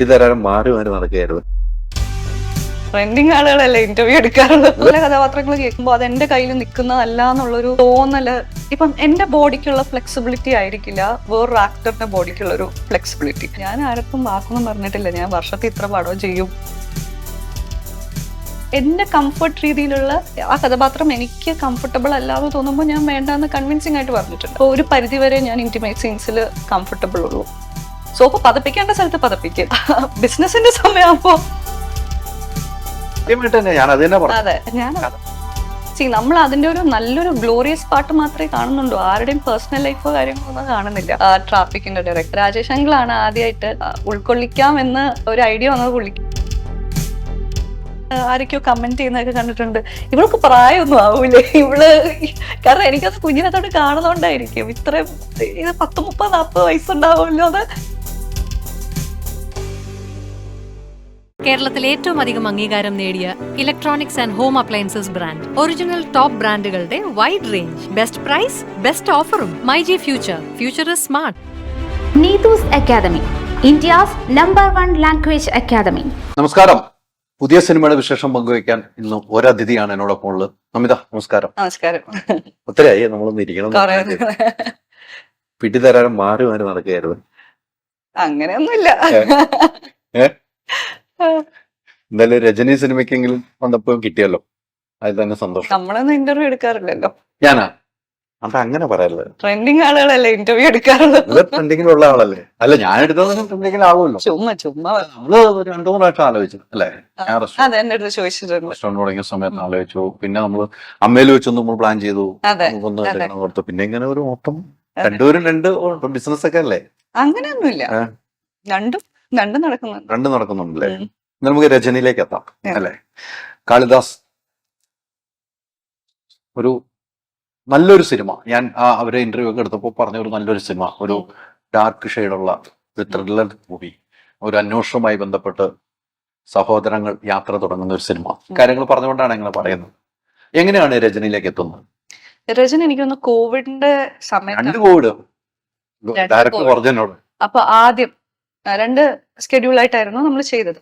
പിടി തരാനും മാറി മാറി നടക്കുകയായിരുന്നു. ട്രെൻഡിങ് ആളുകളല്ലേ ഇന്റർവ്യൂ എടുക്കാറുള്ളത്? കഥാപാത്രങ്ങൾ കേൾക്കുമ്പോൾ അത് എന്റെ കയ്യിൽ നിൽക്കുന്നതല്ല തോന്നൽ. ഇപ്പം എന്റെ ബോഡിക്കുള്ള ഫ്ലെക്സിബിലിറ്റി ആയിരിക്കില്ല. വേറൊരു ആക്ടറിന്റെ ബോഡിക്കുള്ള ഒരു ഫ്ലെക്സിബിലിറ്റി ഞാൻ ആർക്കും വാക്കൊന്നും പറഞ്ഞിട്ടില്ല. ഞാൻ വർഷത്തിൽ ഇത്ര പടം ചെയ്യും. എന്റെ കംഫർട്ട് രീതിയിലുള്ള ആ കഥാപാത്രം എനിക്ക് കംഫർട്ടബിൾ അല്ലാതെ തോന്നുമ്പോൾ ഞാൻ വേണ്ടാന്ന് കൺവിൻസിങ് ആയിട്ട് പറഞ്ഞിട്ടുണ്ട്. ഒരു പരിധിവരെ ഞാൻ ഇന്റിമേറ്റ് സീൻസിൽ കംഫർട്ടബിൾ ഉള്ളൂ. സോ അപ്പൊ പതപ്പിക്കേണ്ട സ്ഥലത്ത് പതപ്പിക്കും. ബിസിനസിന്റെ സമയമാകുമ്പോ അത് ഞാൻ സി നമ്മൾ അതിന്റെ ഒരു നല്ലൊരു ഗ്ലോറിയസ് പാർട്ട് മാത്രമേ കാണുന്നുള്ളൂ. ആരുടെയും പേഴ്സണൽ ലൈഫോ കാര്യങ്ങളൊന്നും കാണുന്നില്ല. ട്രാഫിക്കിന്റെ ഡയറക്ടർ രാജേഷ് അങ്കിളാണ് ആദ്യമായിട്ട് ഉൾക്കൊള്ളിക്കാം എന്ന് ഒരു ഐഡിയ വന്നത് പുള്ളി. ആരൊക്കെയോ കമന്റ് ചെയ്യുന്നതൊക്കെ കണ്ടിട്ടുണ്ട്. ഇവൾക്ക് പ്രായമൊന്നും ആവൂലേ. ഇവൾ കാരണം എനിക്കത് കുഞ്ഞിനത്തോട് കാണുന്നോണ്ടായിരിക്കും. ഇത്രയും ഇത് പത്ത് മുപ്പത് നാൽപ്പത് വയസ്സുണ്ടാവുമല്ലോ അത്. കേരളത്തിൽ ഏറ്റവും അധികം അംഗീകാരം നേടിയ electronics and home appliances brand original top ബ്രാൻഡുകളുടെ wide range best price best ഓഫറും my G future future is smart Neethu's academy India's number one language academy നമസ്കാരം. പുതിയ സിനിമയുടെ വിശേഷം പങ്കുവയ്ക്കാൻ ഇന്ന് ഒരതിഥിയാണ് എന്നോടൊപ്പം ഉള്ളത്. നമിത നമസ്കാരം. നമസ്കാരം. ഒത്തിരിയായി നമ്മളൊന്ന് ഇരിക്കണം. പിടിതരാനും മാറി മാറി നടക്കുകയായിരുന്നു. അങ്ങനെയൊന്നുമില്ല? എന്തായാലും രജനി സിനിമയ്ക്കെങ്കിലും വന്നപ്പോ കിട്ടിയല്ലോ. അത് തന്നെ സന്തോഷം. നമ്മളൊന്നും ഇന്റർവ്യൂ എടുക്കാറില്ലല്ലോ. ഞാനാ? അത് അങ്ങനെ പറയല്ലേ ട്രെൻഡിങ് ആളുകളല്ലേ ഇന്റർവ്യൂ എടുക്കാറുള്ളത് ട്രെൻഡിങ്ങിലുള്ള ആളല്ലേ? അല്ല ഞാൻ എടുത്തത് ട്രെൻഡിങ്ങിൽ ആവുമല്ലോ. ചുമ്മാ ചുമ്മാ. നമ്മൾ രണ്ടു മൂന്ന് പ്രാവശ്യം ആലോചിച്ചു അല്ലേ? ഞാൻ അതെ എന്റെ അടുത്ത് ചോദിച്ചിട്ടുണ്ട്. റെസ്റ്റോറന്റ് തുടങ്ങിയ സമയത്ത് ആലോചിച്ചു. പിന്നെ നമ്മൾ അമ്മയിൽ വെച്ചൊന്ന് നമ്മൾ പ്ലാൻ ചെയ്തു. കൊടുത്തു ഒന്ന് അതെ. പിന്നെ ഇങ്ങനെ ഒരു മൊത്തം അതെ. രണ്ടുപേരും രണ്ട് ബിസിനസ് ഒക്കെ അല്ലേ? അങ്ങനെയൊന്നുമില്ല? രണ്ടും രണ്ടും നടക്കുന്നുണ്ട്. രണ്ട് നടക്കുന്നുണ്ടല്ലേ? നമുക്ക് രചനയിലേക്ക് എത്താം അല്ലെ? കാളിദാസ് ഒരു നല്ലൊരു സിനിമ. ഞാൻ ആ അവരെ ഇന്റർവ്യൂ ഒക്കെ എടുത്തപ്പോൾ പറഞ്ഞ ഒരു നല്ലൊരു സിനിമ. ഒരു ഡാർക്ക് ഷെയ്ഡുള്ള ഒരു ത്രില്ലർ മൂവി ഒരു അന്വേഷണവുമായി ബന്ധപ്പെട്ട് സഹോദരങ്ങൾ യാത്ര തുടങ്ങുന്ന ഒരു സിനിമ. കാര്യങ്ങൾ പറഞ്ഞുകൊണ്ടാണ് ഞങ്ങൾ പറയുന്നത്. എങ്ങനെയാണ് രചനയിലേക്ക് എത്തുന്നത്? രജൻ തോന്നുന്നു കോവിഡിന്റെ സമയത്ത് കോവിഡ്. ഡയറക്ടർ. അപ്പൊ ആദ്യം രണ്ട് സ്കെഡ്യൂൾ ആയിട്ടായിരുന്നു നമ്മൾ ചെയ്തത്.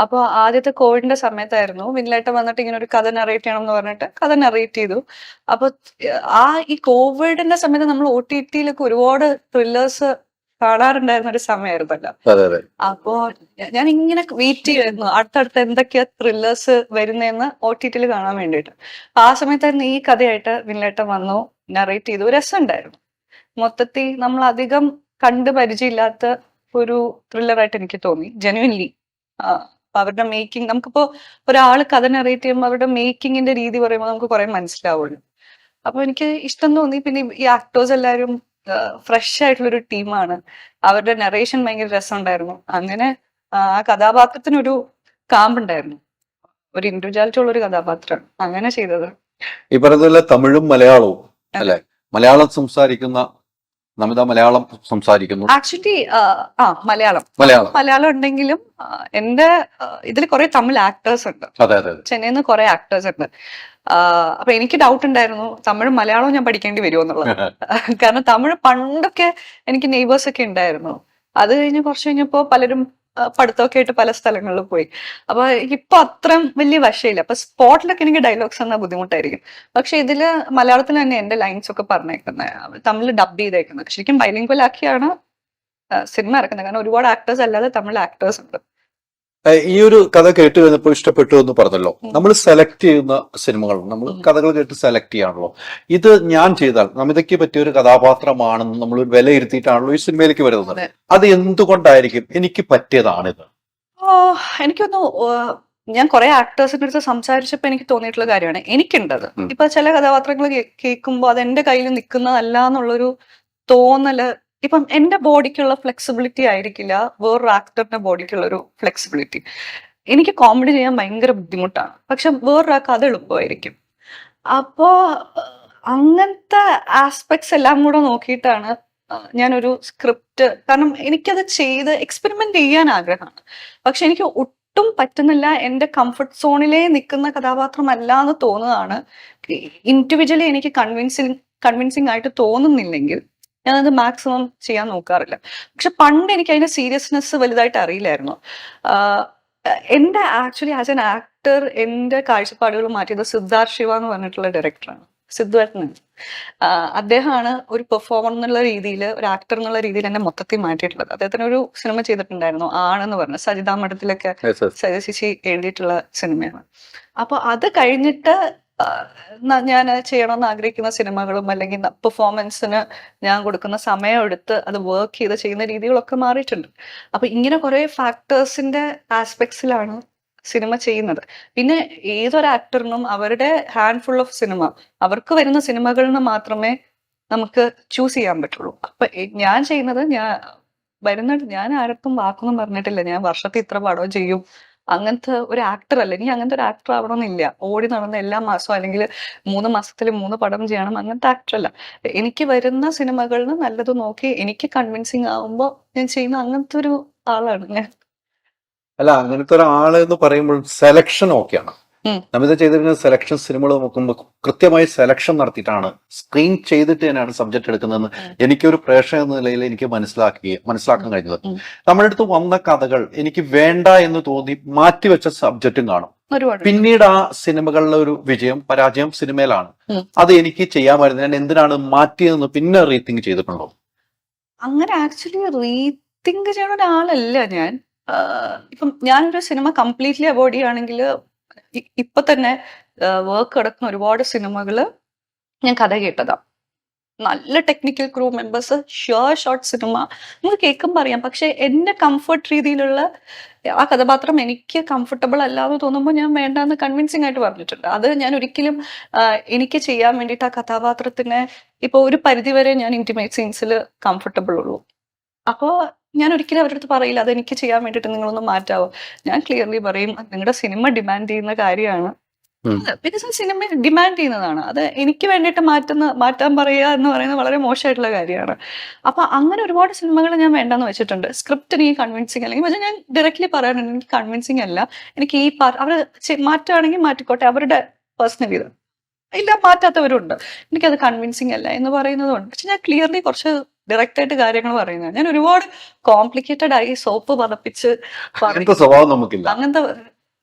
അപ്പോൾ ആദ്യത്തെ കോവിഡിന്റെ സമയത്തായിരുന്നു വിനിലേട്ടൻ വന്നിട്ട് ഇങ്ങനെ ഒരു കഥ നറേറ്റ് ചെയ്യണം എന്ന് പറഞ്ഞിട്ട് കഥ നറേറ്റ് ചെയ്തു. അപ്പോൾ ആ ഈ കോവിഡിന്റെ സമയത്ത് നമ്മൾ ഒ ടി ടിയിലൊക്കെ ഒരുപാട് ത്രില്ലേഴ്സ് കാണാറുണ്ടായിരുന്ന ഒരു സമയമായിരുന്നല്ലോ. അപ്പോ ഞാൻ ഇങ്ങനെ വെയിറ്റ് ചെയ്യുമായിരുന്നു അടുത്തടുത്ത് എന്തൊക്കെയാ ത്രില്ലേഴ്സ് വരുന്നതെന്ന് ഒ ടി ടിയിൽ കാണാൻ വേണ്ടിയിട്ട്. ആ സമയത്തായിരുന്നു ഈ കഥയായിട്ട് വിനിലേട്ടൻ വന്നു നറേറ്റ് ചെയ്തു. രസമുണ്ടായിരുന്നു. മൊത്തത്തിൽ നമ്മൾ അധികം കണ്ട് പരിചയമില്ലാത്ത ഒരു ത്രില്ലറായിട്ട് എനിക്ക് തോന്നി. ജെനുവിൻലി അവരുടെ മേക്കിംഗ് നമുക്കിപ്പോ ഒരാൾ കഥ നറേറ്റ് ചെയ്യുമ്പോൾ അവരുടെ മേക്കിങ്ങിന്റെ രീതി പറയുമ്പോൾ നമുക്ക് കുറെ മനസ്സിലാവുള്ളൂ. അപ്പൊ എനിക്ക് ഇഷ്ടം തോന്നി. പിന്നെ ഈ ആക്ടേഴ്സ് എല്ലാവരും ഫ്രഷ് ആയിട്ടുള്ള ഒരു ടീമാണ് അവരുടെ നറേഷൻ ഭയങ്കര രസമുണ്ടായിരുന്നു. അങ്ങനെ ആ കഥാപാത്രത്തിനൊരു കാമ്പുണ്ടായിരുന്നു ഒരു ഇൻഡിവിജ്വാലിറ്റി ഉള്ള ഒരു കഥാപാത്രം. അങ്ങനെ ചെയ്തത്. ഈ പറഞ്ഞതുപോലെ തമിഴും മലയാളവും അല്ലെ? മലയാളം സംസാരിക്കുന്ന നമിത മലയാളം സംസാരിക്കുന്നു. ആക്ച്വലി ആ മലയാളം. മലയാളം. മലയാളം ഉണ്ടെങ്കിലും എന്റെ ഇതിൽ കുറെ തമിഴ് ആക്ടേഴ്സ് ഉണ്ട്. ചെന്നൈയിൽ നിന്ന് കുറെ ആക്ടേഴ്സ് ഉണ്ട്. അപ്പൊ എനിക്ക് ഡൗട്ട് ഉണ്ടായിരുന്നു തമിഴ് മലയാളവും ഞാൻ പഠിക്കേണ്ടി വരുമോ എന്നുള്ളത്. കാരണം തമിഴ് പണ്ടൊക്കെ എനിക്ക് നെയ്ബേഴ്സ് ഒക്കെ ഉണ്ടായിരുന്നു. അത് കഴിഞ്ഞ് കുറച്ച് കഴിഞ്ഞപ്പോ പലരും പഠിത്തമൊക്കെ ആയിട്ട് പല സ്ഥലങ്ങളിലും പോയി. അപ്പൊ ഇപ്പൊ അത്രയും വലിയ വശയില്ല. അപ്പൊ സ്പോട്ടിലൊക്കെ എനിക്ക് ഡയലോഗ്സ് എന്നാ ബുദ്ധിമുട്ടായിരിക്കും. പക്ഷെ ഇതിൽ മലയാളത്തിൽ തന്നെ എന്റെ ലൈൻസ് ഒക്കെ പറഞ്ഞേക്കുന്നത് തമിഴ് ഡബ് ചെയ്തേക്കുന്നത് ശരിക്കും ബൈലിംഗ്വൽ ആക്കിയാണ് സിനിമ ഇറക്കുന്നത്. കാരണം ഒരുപാട് ആക്ടേഴ്സ് അല്ലാതെ തമിഴ് ആക്ടേഴ്സ് ഉണ്ട്. ഈ ഒരു കഥ കേട്ട് കഴിഞ്ഞപ്പോൾ ഇഷ്ടപ്പെട്ടു എന്ന് പറഞ്ഞല്ലോ. നമ്മൾ സെലക്ട് ചെയ്യുന്ന സിനിമകൾ നമ്മൾ കഥകൾ കേട്ട് സെലക്ട് ചെയ്യാണല്ലോ. ഇത് ഞാൻ ചെയ്താൽ നമിതയ്ക്ക് പറ്റിയ ഒരു കഥാപാത്രമാണെന്ന് നമ്മൾ വിലയിരുത്തിയിട്ടാണല്ലോ ഈ സിനിമയിലേക്ക് വരുന്നത്. അത്. എന്തുകൊണ്ടായിരിക്കും? എനിക്ക് പറ്റിയതാണിത്. എനിക്കൊന്ന് ഞാൻ കുറെ ആക്ടേഴ്സിന്റെ അടുത്ത് സംസാരിച്ചപ്പോ എനിക്ക് തോന്നിയിട്ടുള്ള കാര്യമാണ്. എനിക്കുണ്ടത്. ഇപ്പൊ ചില കഥാപാത്രങ്ങൾ കേൾക്കുമ്പോൾ അത് എന്റെ കയ്യിൽ നിൽക്കുന്നതല്ല എന്നുള്ളൊരു തോന്നൽ ഇപ്പം എന്റെ ബോഡിക്കുള്ള ഫ്ലെക്സിബിലിറ്റി ആയിരിക്കില്ല വേറൊരു ആക്ടറിന്റെ ബോഡിക്കുള്ള ഒരു ഫ്ലെക്സിബിലിറ്റി എനിക്ക് കോമഡി ചെയ്യാൻ ഭയങ്കര ബുദ്ധിമുട്ടാണ്. പക്ഷെ വേറൊരാൾക്ക് അത് എളുപ്പമായിരിക്കും. അപ്പോ അങ്ങനത്തെ ആസ്പെക്ട്സ് എല്ലാം കൂടെ നോക്കിയിട്ടാണ് ഞാനൊരു സ്ക്രിപ്റ്റ് കാരണം എനിക്കത് ചെയ്ത് എക്സ്പെരിമെന്റ് ചെയ്യാൻ ആഗ്രഹമാണ്. പക്ഷെ എനിക്ക് ഒട്ടും പറ്റുന്നില്ല എന്റെ കംഫർട്ട് സോണിലേ നിൽക്കുന്ന കഥാപാത്രമല്ല എന്ന് തോന്നുന്നതാണ് ഇൻഡിവിജ്വലി എനിക്ക് കൺവിൻസിങ് കൺവിൻസിങ് ആയിട്ട് തോന്നുന്നില്ലെങ്കിൽ ഞാനത് മാക്സിമം ചെയ്യാൻ നോക്കാറില്ല. പക്ഷെ പണ്ട് എനിക്ക് അതിന്റെ സീരിയസ്നെസ് വലുതായിട്ട് അറിയില്ലായിരുന്നു. എന്റെ ആക്ച്വലി ആസ് എൻ ആക്ടർ എന്റെ കാഴ്ചപ്പാടുകൾ മാറ്റിയത് സിദ്ധാർത്ഥ് ശിവ എന്ന് പറഞ്ഞിട്ടുള്ള ഡയറക്ടറാണ് സിദ്ധാർത്ഥൻ അദ്ദേഹമാണ് ഒരു പെർഫോമർ എന്നുള്ള രീതിയിൽ ഒരു ആക്ടർ എന്നുള്ള രീതിയിൽ എന്നെ മൊത്തത്തിൽ മാറ്റിയിട്ടുള്ളത്. അദ്ദേഹത്തിന് ഒരു സിനിമ ചെയ്തിട്ടുണ്ടായിരുന്നു. ആണെന്ന് പറഞ്ഞു സജിതാ മഠത്തിലൊക്കെ. സജശിശി എഴുതിയിട്ടുള്ള സിനിമയാണ് അപ്പൊ അത് കഴിഞ്ഞിട്ട് ഞാൻ ചെയ്യണമെന്ന് ആഗ്രഹിക്കുന്ന സിനിമകളും അല്ലെങ്കിൽ പെർഫോമൻസിന് ഞാൻ കൊടുക്കുന്ന സമയം എടുത്ത് അത് വർക്ക് ചെയ്ത് ചെയ്യുന്ന രീതികളൊക്കെ മാറിയിട്ടുണ്ട്. അപ്പൊ ഇങ്ങനെ കുറെ ഫാക്ടേഴ്സിന്റെ ആസ്പെക്ട്സിലാണ് സിനിമ ചെയ്യുന്നത്. പിന്നെ ഏതൊരു ആക്ടറിനും അവരുടെ ഹാൻഡ് ഫുൾ ഓഫ് സിനിമ അവർക്ക് വരുന്ന സിനിമകളിൽ നിന്ന് മാത്രമേ നമുക്ക് ചൂസ് ചെയ്യാൻ പറ്റുള്ളൂ. അപ്പൊ ഞാൻ ചെയ്യുന്നത് ഞാൻ വരുന്ന ഞാൻ ആർക്കും വാക്കൊന്നും പറഞ്ഞിട്ടില്ല. ഞാൻ വർഷത്തിൽ ഇത്ര പടം ചെയ്യും. അങ്ങനത്തെ ഒരു ആക്ടർ അല്ല. ഇനി അങ്ങനത്തെ ഒരു ആക്ടർ ആവണമെന്നില്ല. ഓടി നടന്ന എല്ലാ മാസവും അല്ലെങ്കിൽ മൂന്ന് മാസത്തിൽ മൂന്ന് പടം ചെയ്യണം. അങ്ങനത്തെ ആക്ടർ അല്ല. എനിക്ക് വരുന്ന സിനിമകളിൽ നല്ലത് നോക്കി എനിക്ക് കൺവിൻസിങ് ആവുമ്പോൾ ഞാൻ ചെയ്യുന്ന അങ്ങനത്തെ ഒരു ആളാണ് ഞാൻ. അല്ല അങ്ങനത്തെ ഒരാൾ എന്ന് പറയുമ്പോൾ സെലക്ഷൻ ഓക്കെയാണ് ഉം. നമിത ചെയ്തിരുന്ന സെലക്ഷൻ സിനിമകൾ നോക്കുമ്പോൾ കൃത്യമായി സെലക്ഷൻ നടത്തിയിട്ടാണ്. സ്ക്രീൻ ചെയ്തിട്ട് തന്നെയാണ് സബ്ജക്ട് എടുക്കുന്നതെന്ന്. എനിക്കൊരു പ്രേക്ഷക എന്ന നിലയിൽ എനിക്ക് മനസ്സിലാക്കി മനസ്സിലാക്കാൻ കഴിഞ്ഞത്. നമ്മുടെ അടുത്ത് വന്ന കഥകൾ എനിക്ക് വേണ്ട എന്ന് തോന്നി മാറ്റിവെച്ച സബ്ജക്റ്റും കാണും. പിന്നീട് ആ സിനിമകളിലെ ഒരു വിജയം പരാജയം സിനിമയിലാണ് അത് എനിക്ക് ചെയ്യാമായിരുന്നു. ഞാൻ എന്തിനാണ് മാറ്റിയതെന്ന് പിന്നെ റീതിങ്ക് ചെയ്തിട്ടുണ്ടോ? അങ്ങനെ ആക്ച്വലി റീതിങ്ക് ചെയ്യുന്ന ഒരാളല്ല ഞാൻ. ഇപ്പം ഞാനൊരു സിനിമ കംപ്ലീറ്റ്ലി അവോയ്ഡ് ചെയ്യുകയാണെങ്കിൽ ഇപ്പൊ തന്നെ വർക്ക് കിടക്കുന്ന ഒരുപാട് സിനിമകൾ ഞാൻ കഥ കേട്ടതാ. നല്ല technical crew members sure short cinema നമുക്ക് കേൾക്കുമ്പോൾ അറിയാം. പക്ഷെ എന്റെ കംഫർട്ട് രീതിയിലുള്ള ആ കഥാപാത്രം എനിക്ക് കംഫർട്ടബിൾ അല്ലാന്ന് തോന്നുമ്പോൾ ഞാൻ വേണ്ടാന്ന് കൺവിൻസിങ് ആയിട്ട് പറഞ്ഞിട്ടുണ്ട്. അത് ഞാൻ ഒരിക്കലും എനിക്ക് ചെയ്യാൻ വേണ്ടിയിട്ട് ആ കഥാപാത്രത്തിന് ഇപ്പൊ ഒരു പരിധിവരെ ഞാൻ ഇന്റിമേറ്റ് സീൻസിൽ കംഫർട്ടബിൾ ഉള്ളൂ. അപ്പോൾ ഞാൻ ഒരിക്കലും അവരുടെ അടുത്ത് പറയില്ല. അത് എനിക്ക് ചെയ്യാൻ വേണ്ടിയിട്ട് നിങ്ങളൊന്ന് മാറ്റാവോ. ഞാൻ ക്ലിയർലി പറയും നിങ്ങളുടെ സിനിമ ഡിമാൻഡ് ചെയ്യുന്ന കാര്യമാണ്. ബിക്കോസ് സിനിമ ഡിമാൻഡ് ചെയ്യുന്നതാണ്. അത് എനിക്ക് വേണ്ടിയിട്ട് മാറ്റുന്ന മാറ്റാൻ പറയുക എന്ന് പറയുന്നത് വളരെ മോശമായിട്ടുള്ള കാര്യമാണ്. അപ്പൊ അങ്ങനെ ഒരുപാട് സിനിമകൾ ഞാൻ വേണ്ടെന്ന് വെച്ചിട്ടുണ്ട്. സ്ക്രിപ്റ്റ് എനിക്ക് കൺവിൻസിങ് അല്ലെങ്കിൽ പക്ഷേ ഞാൻ ഡയറക്റ്റ്ലി പറയാനുണ്ട് എനിക്ക് കൺവിൻസിങ് അല്ല. എനിക്ക് ഈ അവർ മാറ്റുകയാണെങ്കിൽ മാറ്റിക്കോട്ടെ. അവരുടെ പേഴ്സണൽ ഇത്. ഇല്ല മാറ്റാത്തവരുണ്ട്. എനിക്കത് കൺവിൻസിങ് അല്ല എന്ന് പറയുന്നതുകൊണ്ട്. പക്ഷെ ഞാൻ ക്ലിയർലി കുറച്ച് ഡയറക്റ്റ് ആയിട്ട് കാര്യങ്ങൾ പറയുന്നത്. ഞാൻ ഒരുപാട് കോംപ്ലിക്കേറ്റഡ് ആയി സോപ്പ് പതപ്പിച്ച് സ്വഭാവം നമുക്കില്ല. അങ്ങനത്തെ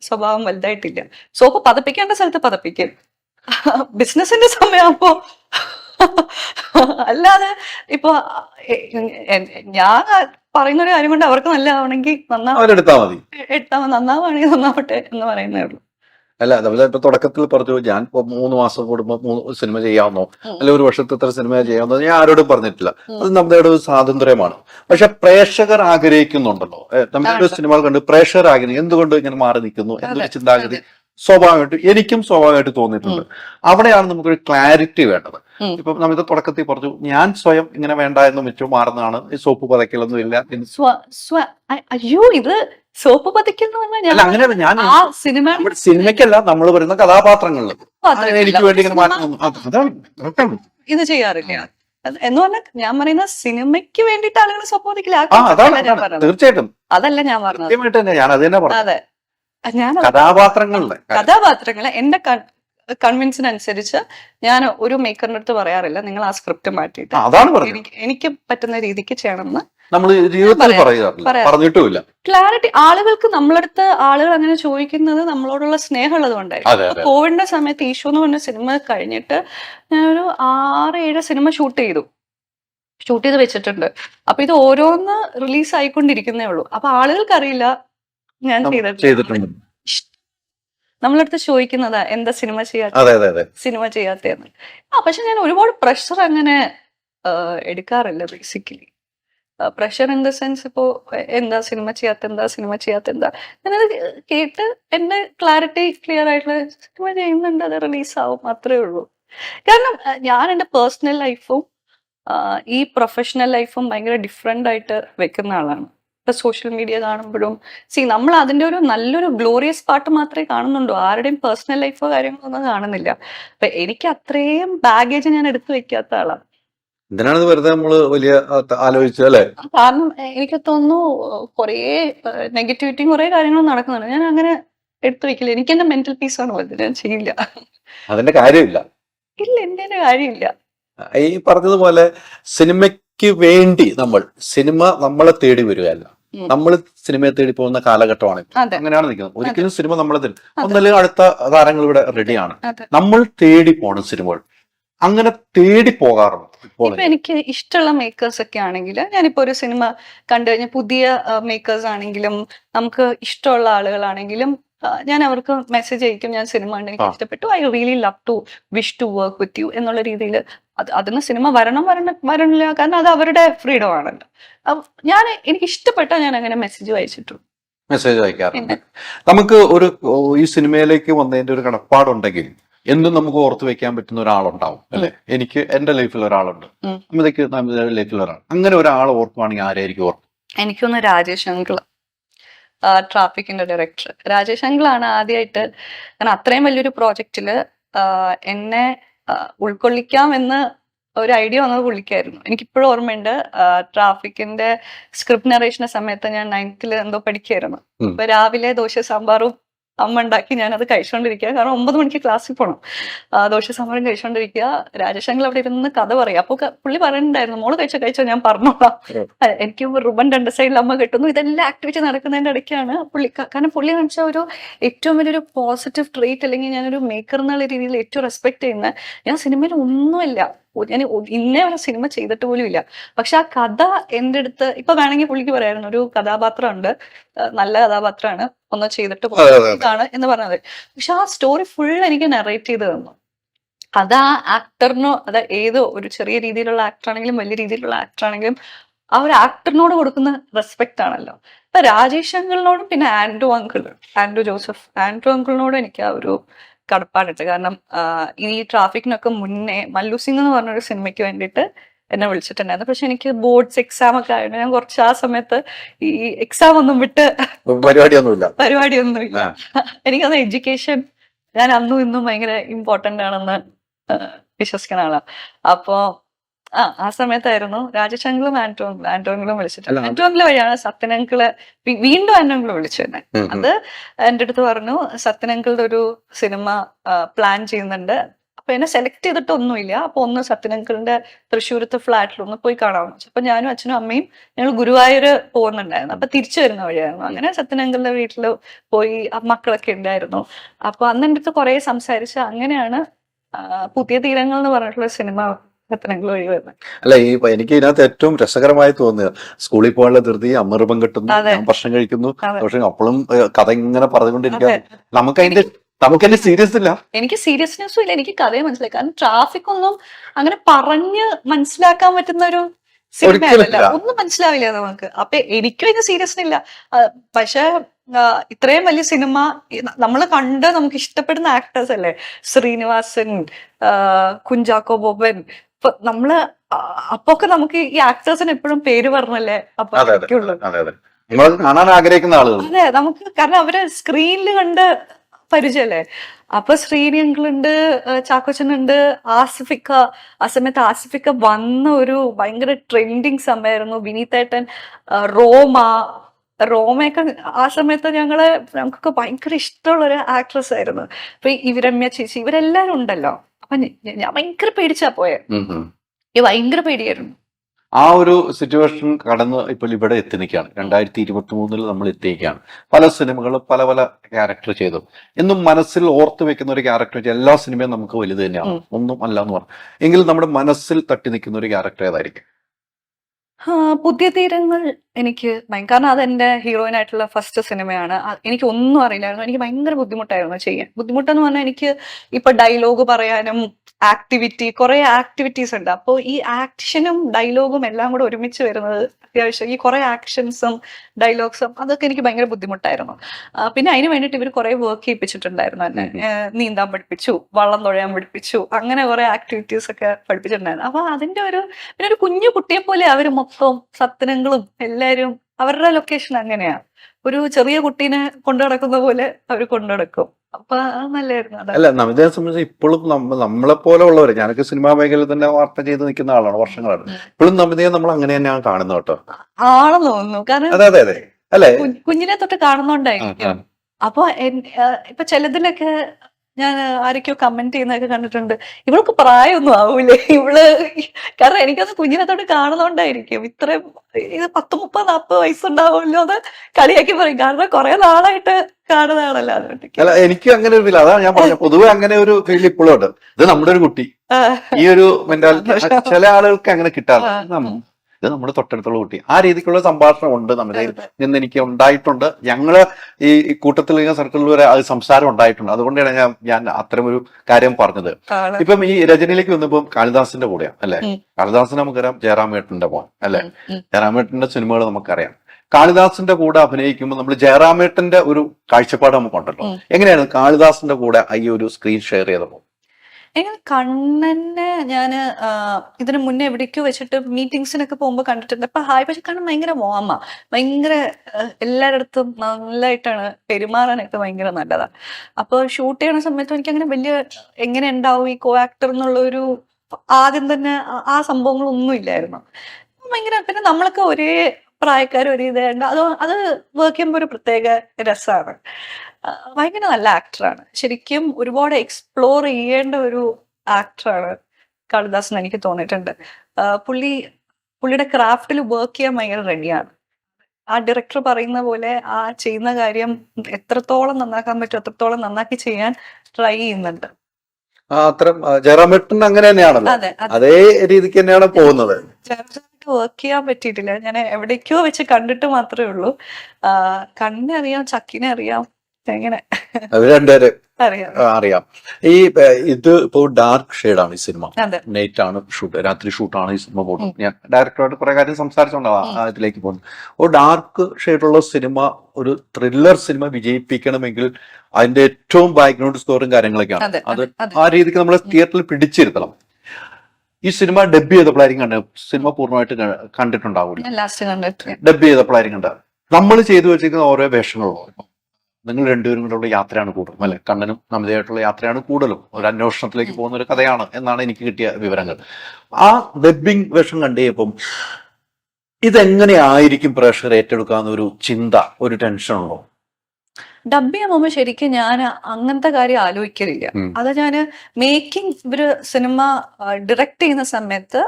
സ്വഭാവം വലുതായിട്ടില്ല. സോപ്പ് പതപ്പിക്കേണ്ട സ്ഥലത്ത് പതപ്പിക്കും. ബിസിനസിന്റെ സമയമാകുമ്പോ അല്ലാതെ ഇപ്പൊ ഞാൻ പറയുന്ന ഒരു കാര്യം കൊണ്ട് അവർക്ക് നല്ലതാവണമെങ്കിൽ നന്നാ അവരെടുത്താൽ മതി. എടുത്താൽ നന്നാവുകയാണെങ്കിൽ നന്നാവട്ടെ എന്ന് പറയുന്നേ ഉള്ളൂ. അല്ല നമ്മൾ ഇപ്പൊ തുടക്കത്തിൽ പറഞ്ഞു ഞാൻ ഇപ്പൊ മൂന്ന് മാസം കൂടുമ്പോ മൂന്ന് സിനിമ ചെയ്യാവുന്നോ. അല്ലെ ഒരു വർഷത്തെ ഇത്ര സിനിമ ചെയ്യാവുന്നോ? ഞാൻ ആരോടും പറഞ്ഞിട്ടില്ല. അത് നമ്മുടെ ഒരു സ്വാതന്ത്ര്യമാണ്. പക്ഷെ പ്രേക്ഷകർ ആഗ്രഹിക്കുന്നുണ്ടല്ലോ. നമ്മുടെ. സിനിമകൾ കണ്ട് പ്രേക്ഷകർ ആഗ്രഹിക്കുന്നു. എന്തുകൊണ്ട് ഇങ്ങനെ മാറി നിൽക്കുന്നു എന്തൊരു ചിന്താഗതി സ്വാഭാവികമായിട്ട് എനിക്കും സ്വാഭാവികമായിട്ട് തോന്നിയിട്ടുണ്ട്. അവിടെയാണ് നമുക്കൊരു ക്ലാരിറ്റി വേണ്ടത്. ഇപ്പൊ നമ്മൾ തുടക്കത്തിൽ പറഞ്ഞു ഞാൻ സ്വയം ഇങ്ങനെ വേണ്ട എന്ന് വെച്ചു മാറുന്നതാണ് ഈ സോപ്പ് പതക്കലൊന്നും ഇല്ല അയ്യോ ഇത് സോപ്പ് പതിക്കുന്ന അങ്ങനെയല്ല ഞാൻ ആ സിനിമ സിനിമയ്ക്കല്ല നമ്മൾ പറയുന്ന കഥാപാത്രങ്ങളിൽ എനിക്ക് വേണ്ടി അതാണ് ഇത് ചെയ്യാറില്ല. എന്ന് പറഞ്ഞാൽ ഞാൻ പറയുന്ന സിനിമയ്ക്ക് വേണ്ടിയിട്ട് ആളുകൾ സോപ്പ് പതിക്കില്ല തീർച്ചയായിട്ടും. അതല്ല ഞാൻ പറഞ്ഞത്. അത് ഞാൻ കഥാപാത്രങ്ങളിലെ കഥാപാത്രങ്ങളെ. എന്റെ കൺവിൻസിനനുസരിച്ച് ഞാൻ ഒരു മേക്കറിന്റെ അടുത്ത് പറയാറില്ല. നിങ്ങൾ ആ സ്ക്രിപ്റ്റ് മാറ്റിയിട്ട്. എനിക്ക് പറ്റുന്ന രീതിക്ക് ചെയ്യണമെന്ന് നമ്മൾ ജീവിതത്തിൽ. പറയാറില്ല. പറഞ്ഞിട്ടുമില്ല. ക്ലാരിറ്റി ആളുകൾക്ക് നമ്മളടുത്ത് ആളുകൾ അങ്ങനെ ചോദിക്കുന്നത് നമ്മളോടുള്ള സ്നേഹമുള്ളത് കൊണ്ടായിരുന്നു കോവിഡിന്റെ സമയത്ത് ഈശോ എന്ന് പറഞ്ഞ സിനിമ കഴിഞ്ഞിട്ട് ഞാൻ ഒരു ആറ് ഏഴ് സിനിമ ഷൂട്ട് ചെയ്തു. ഷൂട്ട് ചെയ്ത് വെച്ചിട്ടുണ്ട്. അപ്പൊ ഇത് ഓരോന്ന് റിലീസ് ആയിക്കൊണ്ടിരിക്കുന്നേ ഉള്ളൂ. അപ്പൊ ആളുകൾക്ക് അറിയില്ല ഞാൻ ചെയ്തിട്ടുണ്ട്. നമ്മളടുത്ത് ചോദിക്കുന്നതാ എന്താ സിനിമ ചെയ്യാത്ത സിനിമ ചെയ്യാത്തേന്ന് ആ പക്ഷെ ഞാൻ ഒരുപാട് പ്രഷർ അങ്ങനെ എടുക്കാറില്ല basically pressure in the sense ഇപ്പോ എന്താ സിനിമ ചെയ്യാത്ത എന്താ സിനിമ ചെയ്യാത്ത എന്താ ഞാനത് കേട്ട് എന്റെ ക്ലാരിറ്റി ക്ലിയർ ആയിട്ടുള്ള സിനിമ ചെയ്യുന്നുണ്ട് അത് റിലീസ് ആവും അത്രേ ഉള്ളൂ. കാരണം ഞാൻ എന്റെ പേഴ്സണൽ ലൈഫും ഈ പ്രൊഫഷണൽ ലൈഫും ഭയങ്കര ഡിഫറെന്റ് ആയിട്ട് വെക്കുന്ന ആളാണ്. ഇപ്പൊ സോഷ്യൽ മീഡിയ കാണുമ്പോഴും സി നമ്മൾ അതിന്റെ ഒരു നല്ലൊരു ഗ്ലോറിയസ് പാർട്ട് മാത്രമേ കാണുന്നുണ്ടോ? ആരുടെയും പേഴ്സണൽ ലൈഫോ കാര്യങ്ങളോ ഒന്നും കാണുന്നില്ല. അപ്പൊ എനിക്ക് അത്രയും ബാഗേജ് ഞാൻ എടുത്തു വെക്കാത്ത ആളാണ് ഇതിനാണ് ഇത് വെറുതെ നമ്മൾ വലിയ ആലോചിച്ചു അല്ലെ? കാരണം എനിക്ക് തോന്നുന്നു കുറേ നെഗറ്റിവിറ്റിയും കുറേ കാര്യങ്ങളും നടക്കുന്നുണ്ട്. ഞാൻ അങ്ങനെ എടുത്തു വെക്കില്ല. എനിക്ക് എന്റെ മെന്റൽ പീസ് ആണ് വലുത്. ഞാൻ ചെയ്യില്ല. അതിന്റെ കാര്യമില്ല. ഇല്ല എന്റെ കാര്യമില്ല. ഈ പറഞ്ഞതുപോലെ സിനിമയ്ക്ക് വേണ്ടി നമ്മൾ സിനിമ നമ്മളെ തേടി വരികയല്ല. നമ്മൾ സിനിമയെ തേടി പോകുന്ന കാലഘട്ടമാണ് അങ്ങനെയാണ് നിൽക്കുന്നത്. ഒരിക്കലും സിനിമ നമ്മളെ തേടി ഒന്നല്ലെങ്കിൽ അടുത്ത താരങ്ങൾ ഇവിടെ റെഡിയാണ് നമ്മൾ തേടി പോണം സിനിമകൾ. അങ്ങനെ തേടി പോകാറുണ്ട് ഇപ്പൊ എനിക്ക് ഇഷ്ടമുള്ള മേക്കേഴ്സ് ഒക്കെ ആണെങ്കിൽ ഞാനിപ്പോ ഒരു സിനിമ കണ്ടു കഴിഞ്ഞാൽ പുതിയ മേക്കേഴ്സ് ആണെങ്കിലും നമുക്ക് ഇഷ്ടമുള്ള ആളുകളാണെങ്കിലും ഞാൻ അവർക്ക് മെസ്സേജ് അയക്കും ഞാൻ സിനിമ കണ്ട് എനിക്ക് ഇഷ്ടപ്പെട്ടു. I really love to wish to work with you എന്നുള്ള രീതിയിൽ അത് അതിന് സിനിമ വരണം വരണം വരണില്ല. കാരണം അത് അവരുടെ ഫ്രീഡം ആണല്ലോ. ഞാൻ എനിക്ക് ഇഷ്ടപ്പെട്ട ഞാൻ അങ്ങനെ മെസ്സേജ് അയച്ചിട്ടുള്ളൂ മെസ്സേജ് അയക്കാറുണ്ട് നമുക്ക് ഒരു ഈ സിനിമയിലേക്ക് വന്നതിന്റെ ഒരു കടപ്പാടുണ്ടെങ്കിൽ എന്നും നമുക്ക് ഓർത്തു വെക്കാൻ പറ്റുന്ന ഒരാളുണ്ടാവും അല്ലെ? എനിക്ക് എന്റെ ലൈഫിൽ ഒരാളുണ്ട്. അമിതയ്ക്ക് ലൈഫിൽ ഒരാൾ. അങ്ങനെ ഒരാൾ ഓർക്കുവാണെങ്കിൽ ആരായിരിക്കും ഓർക്കും? എനിക്കൊന്ന് രാജേഷ് അങ്കിൾ ട്രാഫിക്കിന്റെ ഡയറക്ടർ. രാജേഷ് അങ്കിളാണ് ആദ്യമായിട്ട് കാരണം അത്രയും വലിയൊരു പ്രോജക്റ്റിൽ എന്നെ ഉൾക്കൊള്ളിക്കാം ഉൾക്കൊള്ളിക്കാമെന്ന് ഒരു ഐഡിയ വന്നത് പുള്ളിക്കായിരുന്നു. എനിക്കിപ്പോഴും ഓർമ്മയുണ്ട് ട്രാഫിക്കിന്റെ സ്ക്രിപ്റ്റ് നറേഷന്റെ സമയത്ത് ഞാൻ നയൻത്തിൽ എന്തോ പഠിക്കായിരുന്നു. അപ്പൊ രാവിലെ ദോശ സാമ്പാറും അമ്മ ഉണ്ടാക്കി ഞാനത് കഴിച്ചുകൊണ്ടിരിക്കുക കാരണം ഒമ്പത് മണിക്ക് ക്ലാസ്സിൽ പോകണം ദോഷ ദോശ സമരം കഴിച്ചുകൊണ്ടിരിക്കുക രാജശങ്കർ അവിടെ ഇരുന്ന് കഥ പറയും. അപ്പൊ ക- പുള്ളി പറയുന്നുണ്ടായിരുന്നു മോൾ കഴിച്ചോ കഴിച്ചോ ഞാൻ പറഞ്ഞോളാം. എനിക്ക് റിബൺ രണ്ട് സൈഡിൽ അമ്മ കിട്ടുന്നു. ഇതെല്ലാം ആക്ടിവിറ്റി നടക്കുന്നതിന്റെ ഇടയ്ക്കാണ് പുള്ളി കാരണം പുള്ളി എന്ന് വെച്ചാൽ ഒരു ഏറ്റവും വലിയൊരു പോസിറ്റീവ് ട്രീറ്റ് അല്ലെങ്കിൽ ഞാനൊരു മേക്കർ എന്നുള്ള രീതിയിൽ ഏറ്റവും റെസ്പെക്ട് ചെയ്യുന്ന ഞാൻ സിനിമയിൽ ഒന്നുമില്ല. ഞാൻ ഇന്നേ വരെ സിനിമ ചെയ്തിട്ട് പോലും ഇല്ല. പക്ഷെ ആ കഥ എന്റെ അടുത്ത് ഇപ്പൊ വേണമെങ്കിൽ പുള്ളിക്ക് പറയായിരുന്നു ഒരു കഥാപാത്രമുണ്ട്. നല്ല കഥാപാത്രമാണ്. ഒന്ന് ചെയ്തിട്ട്. ഇതാണ് എന്ന് പറഞ്ഞത്. പക്ഷെ ആ സ്റ്റോറി ഫുൾ എനിക്ക് നെറേറ്റ് ചെയ്ത് തന്നു. അത് ആ ആക്ടറിനോ അത് ഏതോ ഒരു ചെറിയ രീതിയിലുള്ള ആക്ടറാണെങ്കിലും വലിയ രീതിയിലുള്ള ആക്ടറാണെങ്കിലും ആ ഒരു ആക്ടറിനോട് കൊടുക്കുന്ന റെസ്പെക്ട് ആണല്ലോ. ഇപ്പൊ രാജേഷ് അങ്കിളിനോടും പിന്നെ Andrew uncle Andrew Joseph. Andrew അങ്കിളിനോടും എനിക്ക് ആ ഒരു കടപ്പാടുണ്ട് കാരണം ഈ ട്രാഫിക്കിനൊക്കെ മുന്നേ മല്ലു സിംഗ് എന്ന് പറഞ്ഞൊരു സിനിമയ്ക്ക് വേണ്ടിയിട്ട് എന്നെ വിളിച്ചിട്ടുണ്ടായിരുന്നു. പക്ഷെ എനിക്ക് ബോർഡ്സ് എക്സാം ഒക്കെ ആയിരുന്നു ഞാൻ കുറച്ച് ആ സമയത്ത് ഈ എക്സാം ഒന്നും വിട്ട് പരിപാടിയൊന്നുമില്ല. പരിപാടിയൊന്നുമില്ല. എനിക്കത് എഡ്യൂക്കേഷൻ ഞാൻ അന്നും ഇന്നും ഭയങ്കര ഇമ്പോർട്ടന്റ് ആണെന്ന് വിശ്വസിക്കുന്ന ആളാണ് അപ്പോ ആ ആ സമയത്തായിരുന്നു രാജശങ്കളും ആന്റോങ്ങളും ആന്റോങ്ങളും വിളിച്ചിട്ട്. ആന്റോങ്കിൾ വഴിയാണ് സത്യനങ്കിൾ വീണ്ടും ആന്റോങ്കിൾ വിളിച്ചു തന്നെ. അത് എന്റെ അടുത്ത് പറഞ്ഞു സത്യനങ്കിളുടെ ഒരു സിനിമ പ്ലാൻ ചെയ്യുന്നുണ്ട്. അപ്പൊ എന്നെ സെലക്ട് ചെയ്തിട്ടൊന്നുമില്ല. അപ്പൊ ഒന്ന് സത്യനങ്കിളിന്റെ തൃശ്ശൂരത്തെ ഫ്ലാറ്റിൽ ഒന്ന് പോയി കാണാമെന്ന് വെച്ചു. അപ്പൊ ഞാനും അച്ഛനും അമ്മയും ഞങ്ങൾ ഗുരുവായൂർ പോകുന്നുണ്ടായിരുന്നു. അപ്പൊ തിരിച്ചു വരുന്ന വഴിയായിരുന്നു. അങ്ങനെ സത്യനങ്കിളിന്റെ വീട്ടിൽ പോയി മക്കളൊക്കെ ഉണ്ടായിരുന്നു. അപ്പൊ അന്ന് എന്റെ അടുത്ത് കുറെ സംസാരിച്ച് അങ്ങനെയാണ് പുതിയ തീരങ്ങൾ എന്ന് പറഞ്ഞിട്ടുള്ള സിനിമ അല്ല ഈ എനിക്ക് ഇതിനകത്ത് ഏറ്റവും രസകരമായി തോന്നുക സ്കൂളിൽ പോകാനുള്ള ധൃതി അമ്മറുപം കിട്ടുന്നു ഞാൻ ഭക്ഷണം കഴിക്കുന്നു. പക്ഷെ അപ്പോഴും കഥ ഇങ്ങനെ പറഞ്ഞുകൊണ്ടിരിക്കുക. നമുക്ക് അതിന്റെ നമുക്ക് അതിന്റെ സീരിയസ് ഇല്ല. എനിക്ക് സീരിയസ്നെസ്സും ഇല്ല. എനിക്ക് കഥയെ മനസ്സിലായി. കാരണം ട്രാഫിക് ഒന്നും അങ്ങനെ പറഞ്ഞ് മനസ്സിലാക്കാൻ പറ്റുന്ന ഒരു സിനിമയല്ല ഒന്നും മനസ്സിലാവില്ല നമുക്ക്. അപ്പൊ എനിക്കും അതിന് സീരിയസ് ഇല്ല. പക്ഷെ ഇത്രയും വലിയ സിനിമ നമ്മൾ കണ്ട് നമുക്ക് ഇഷ്ടപ്പെടുന്ന ആക്ടേഴ്സ് അല്ലേ? ശ്രീനിവാസൻ കുഞ്ചാക്കോ ബോബൻ. ഇപ്പൊ നമ്മൾ അപ്പൊക്കെ നമുക്ക് ഈ ആക്ടേഴ്സിന് എപ്പോഴും പേര് പറഞ്ഞല്ലേ? അപ്പൊ കാണാൻ ആഗ്രഹിക്കുന്ന ആളുകൾ. അതെ നമുക്ക് കാരണം അവർ സ്ക്രീനിൽ കണ്ട് പരിചയല്ലേ? അപ്പൊ ശ്രീനി അങ്കിളുണ്ട് ചാക്കോച്ചനുണ്ട് ആസിഫിക്ക ആ സമയത്ത് ആസിഫിക്ക വന്ന ഒരു ഭയങ്കര ട്രെൻഡിങ് സമയമായിരുന്നു. വിനീതേട്ടൻ റോമ റോമയൊക്കെ ആ സമയത്ത് ഞങ്ങൾ ഞങ്ങൾക്കൊക്കെ ഭയങ്കര ഇഷ്ടമുള്ള ഒരു ആക്ട്രസ് ആയിരുന്നു. അപ്പൊ ഈ രമ്യ ചേച്ചി ഇവരെല്ലാരും ഉണ്ടല്ലോ. അപ്പൊ ഞാൻ ഭയങ്കര പേടിച്ചാ പോയെ. ഭയങ്കര പേടിയായിരുന്നു. ആ ഒരു സിറ്റുവേഷൻ കടന്ന് ഇപ്പോൾ ഇവിടെ എത്തി നിൽക്കുകയാണ്. രണ്ടായിരത്തി ഇരുപത്തി മൂന്നിൽ നമ്മൾ എത്തിയിരിക്കുകയാണ്. പല സിനിമകളും പല പല ക്യാരക്ടർ ചെയ്തു. എന്നും മനസ്സിൽ ഓർത്ത് വെക്കുന്ന ഒരു ക്യാരക്ടർ എല്ലാ സിനിമയും നമുക്ക് വലുത് തന്നെയാണ്. ഒന്നും അല്ല എന്ന് പറഞ്ഞു. എങ്കിലും നമ്മുടെ മനസ്സിൽ തട്ടി നിൽക്കുന്ന ഒരു ക്യാരക്ടർ ഏതായിരിക്കും? പുതിയ തീരങ്ങൾ എനിക്ക് കാരണം അത് എന്റെ ഹീറോയിൻ ആയിട്ടുള്ള ഫസ്റ്റ് സിനിമയാണ് എനിക്ക് ഒന്നും അറിയില്ലായിരുന്നു. എനിക്ക് ഭയങ്കര ബുദ്ധിമുട്ടായിരുന്നു ചെയ്യാൻ. ബുദ്ധിമുട്ടെന്ന് പറഞ്ഞാൽ എനിക്ക് ഇപ്പൊ ഡയലോഗ് പറയാനും ആക്ടിവിറ്റി കുറെ ആക്ടിവിറ്റീസ് ഉണ്ട്. അപ്പോൾ ഈ ആക്ഷനും ഡയലോഗും എല്ലാം കൂടെ ഒരുമിച്ച് വരുന്നത് അത്യാവശ്യം. ഈ കുറെ ആക്ഷൻസും ഡയലോഗ്സും അതൊക്കെ എനിക്ക് ഭയങ്കര ബുദ്ധിമുട്ടായിരുന്നു. പിന്നെ അതിന് വേണ്ടിയിട്ട് ഇവർ കുറെ വർക്ക് ചെയ്യിപ്പിച്ചിട്ടുണ്ടായിരുന്നു എന്നെ. നീന്താൻ പഠിപ്പിച്ചു വള്ളം തുഴയാൻ പഠിപ്പിച്ചു അങ്ങനെ കുറെ ആക്ടിവിറ്റീസ് ഒക്കെ പഠിപ്പിച്ചിട്ടുണ്ടായിരുന്നു. അപ്പൊ അതിന്റെ ഒരു പിന്നെ ഒരു കുഞ്ഞു കുട്ടിയെ പോലെ അവർ മൊത്തം സത്തനങ്ങളും എല്ലാരും അവരുടെ ലൊക്കേഷൻ അങ്ങനെയാ. ഒരു ചെറിയ കുട്ടീനെ കൊണ്ടു നടക്കുന്ന പോലെ അവർ കൊണ്ടു നടക്കും. അപ്പൊ നല്ലായിരുന്നു. അല്ല നമിതയെ സംബന്ധിച്ച് ഇപ്പോഴും നമ്മളെ പോലെ ഉള്ളവർ ഞാനൊക്കെ സിനിമാ മേഖലയിൽ തന്നെ വാർത്ത ചെയ്ത് നിൽക്കുന്ന ആളാണ് വർഷങ്ങളാണ് ഇപ്പോഴും നമിതയെ നമ്മൾ അങ്ങനെ തന്നെയാണ് കാണുന്നത് കേട്ടോ. ആണെന്ന് തോന്നുന്നു. കാരണം അതെ അതെ അതെ. അല്ലെ? കുഞ്ഞിനെ തൊട്ട് കാണുന്നോണ്ടായിരിക്കും. അപ്പൊ ഇപ്പൊ ചിലതിലൊക്കെ ഞാൻ ആരൊക്കെയോ കമന്റ് ചെയ്യുന്നതൊക്കെ കണ്ടിട്ടുണ്ട്. ഇവൾക്ക് പ്രായമൊന്നും ആവൂലേ. ഇവൾ കാരണം എനിക്കത് കുഞ്ഞിനത്തോട് കാണുന്നോണ്ടായിരിക്കും. ഇത്രയും ഇത് പത്ത് മുപ്പത് നാപ്പത് വയസ്സുണ്ടാവുമല്ലോ അത് കളിയാക്കി പറയും. കാരണം കുറെ നാളായിട്ട് കാണുന്നതാണല്ലോ അല്ല എനിക്ക് അങ്ങനെ ഒരു അതാണ് ഞാൻ പറഞ്ഞത്. പൊതുവെ അങ്ങനെ ഒരു ഫീൽ ഇപ്പോഴും ഉണ്ട്. ഇത് നമ്മുടെ ഒരു കുട്ടി. ഈ ഒരു മെന്റാലിറ്റി ചില ആളുകൾക്ക് അങ്ങനെ കിട്ടാറില്ല. ഇത് നമ്മുടെ തൊട്ടടുത്തുള്ള കുട്ടി. ആ രീതിക്കുള്ള സംഭാഷണം ഉണ്ട് നമ്മുടെ നിന്ന് എനിക്ക് ഉണ്ടായിട്ടുണ്ട്. ഞങ്ങൾ ഈ കൂട്ടത്തിൽ സർക്കിളിൽ വരെ അത് സംസാരം ഉണ്ടായിട്ടുണ്ട്. അതുകൊണ്ടാണ് ഞാൻ ഞാൻ അത്തരം ഒരു കാര്യം പറഞ്ഞത്. ഇപ്പം ഈ രചനയിലേക്ക് വന്നപ്പോൾ കാളിദാസിന്റെ കൂടെയാണ് അല്ലെ? കാളിദാസിനെ നമുക്കറിയാം ജയറാമേട്ടന്റെ മോൻ അല്ലെ. ജയറാമേട്ടന്റെ സിനിമകൾ നമുക്കറിയാം. കാളിദാസിന്റെ കൂടെ അഭിനയിക്കുമ്പോൾ നമ്മൾ ജയറാമേട്ടന്റെ ഒരു കാഴ്ചപ്പാട് നമുക്കുണ്ടല്ലോ. എങ്ങനെയാണ് കാളിദാസിന്റെ കൂടെ ഈ ഒരു സ്ക്രീൻ ഷെയർ ചെയ്തപ്പോൾ? എനിക്ക് കണ്ണനെ ഞാൻ ഇതിനു മുന്നേ എവിടേക്കോ വെച്ചിട്ട് മീറ്റിംഗ്സിനൊക്കെ പോകുമ്പോൾ കണ്ടിട്ടുണ്ട്. അപ്പൊ ഹായ് പക്ഷെ കണ്ണൻ ഭയങ്കര വാമ ഭയങ്കര എല്ലായിടത്തും നല്ലതായിട്ടാണ് പെരുമാറാനൊക്കെ ഭയങ്കര നല്ലതാ. അപ്പൊ ഷൂട്ട് ചെയ്യുന്ന സമയത്ത് എനിക്ക് അങ്ങനെ വലിയ എങ്ങനെ ഉണ്ടാവും ഈ കോ ആക്ടർ എന്നുള്ള ഒരു ആദ്യം തന്നെ ആ സംഭവങ്ങളൊന്നും ഇല്ലായിരുന്നു. ഭയങ്കര പിന്നെ നമ്മളൊക്കെ ഒരേ പ്രായക്കാർ ഒരു ഇത് ഉണ്ട് അത് അത് വർക്ക് ചെയ്യുമ്പോൾ ഒരു പ്രത്യേക രസമാണ് ഭയങ്കര നല്ല ആക്ടറാണ് ശരിക്കും ഒരുപാട് എക്സ്പ്ലോർ ചെയ്യേണ്ട ഒരു ആക്ടറാണ് കാളിദാസ് എന്ന് എനിക്ക് തോന്നിയിട്ടുണ്ട്. പുള്ളി പുള്ളിയുടെ ക്രാഫ്റ്റിൽ വർക്ക് ചെയ്യാൻ ഭയങ്കര റെഡിയാണ് ആ ഡയറക്ടർ പറയുന്ന പോലെ ആ ചെയ്യുന്ന കാര്യം എത്രത്തോളം നന്നാക്കാൻ പറ്റും അത്രത്തോളം നന്നാക്കി ചെയ്യാൻ ട്രൈ ചെയ്യുന്നുണ്ട്. അത്ര ജയറാമേട്ടൻ അങ്ങനെ തന്നെയാണല്ലോ. അതേ രീതിക്ക് തന്നെയാണ് പോകുന്നത്. ചെറുതായിട്ട് വർക്ക് ചെയ്യാൻ പറ്റിയിട്ടില്ല. ഞാൻ എവിടേക്കോ വെച്ച് കണ്ടിട്ട് മാത്രമേ ഉള്ളൂ. കണ്ണിനെ അറിയാം ചക്കിനെ അറിയാം എങ്ങനെ? രണ്ടുപേരെ അറിയാം. ഈ ഇത് ഇപ്പോ ഡാർക്ക് ഷെയ്ഡാണ് ഈ സിനിമ. നൈറ്റ് ആണ് ഷൂട്ട് രാത്രി ഷൂട്ടാണ് ഈ സിനിമ പോകുന്നത്. ഞാൻ ഡയറക്ടറായിട്ട് കുറെ കാര്യം സംസാരിച്ചുകൊണ്ടാണ് ആ ഇതിലേക്ക് പോകുന്നത്. ഓ ഡാർക്ക് ഷെയ്ഡുള്ള സിനിമ ഒരു ത്രില്ലർ സിനിമ വിജയിപ്പിക്കണമെങ്കിൽ അതിന്റെ ഏറ്റവും ബാക്ക്ഗ്രൗണ്ട് സ്കോറും കാര്യങ്ങളൊക്കെയാണ്. അതെ ആ രീതിക്ക് നമ്മൾ തിയേറ്ററിൽ പിടിച്ചിരുത്തണം. ഈ സിനിമ ഡബ് ചെയ്തപ്പോഴായിരിക്കും കണ്ടത്. സിനിമ പൂർണമായിട്ട് കണ്ടിട്ടുണ്ടാവില്ല. ഡബ് ചെയ്തപ്പോഴായിരിക്കും കണ്ടത്. നമ്മൾ ചെയ്തു വെച്ചിരിക്കുന്ന ഓരോ വേഷങ്ങളുള്ളൂ നിങ്ങൾ രണ്ടുപേരും കൂടെയുള്ള യാത്രയാണ് കൂടുതലും അല്ലെ? കണ്ണനും നമിതയായിട്ടുള്ള യാത്രയാണ് കൂടുതലും. ഒരു അന്വേഷണത്തിലേക്ക് പോകുന്ന ഒരു കഥയാണ് എന്നാണ് എനിക്ക് കിട്ടിയ വിവരങ്ങൾ. ആ ഡബിങ് വേഷം കണ്ടുകഴിയപ്പം ഇതെങ്ങനെയായിരിക്കും പ്രേക്ഷകർ ഏറ്റെടുക്കാവുന്ന ഒരു ചിന്ത ഒരു ടെൻഷൻ ഉണ്ടോ ഡബ് ചെയ്യാൻ പോകുമ്പോൾ ശരിക്കും ഞാൻ അങ്ങനത്തെ കാര്യം ആലോചിക്കലില്ല. അത് ഞാൻ മേക്കിംഗ് ഇവർ സിനിമ ഡയറക്റ്റ് ചെയ്യുന്ന സമയത്ത്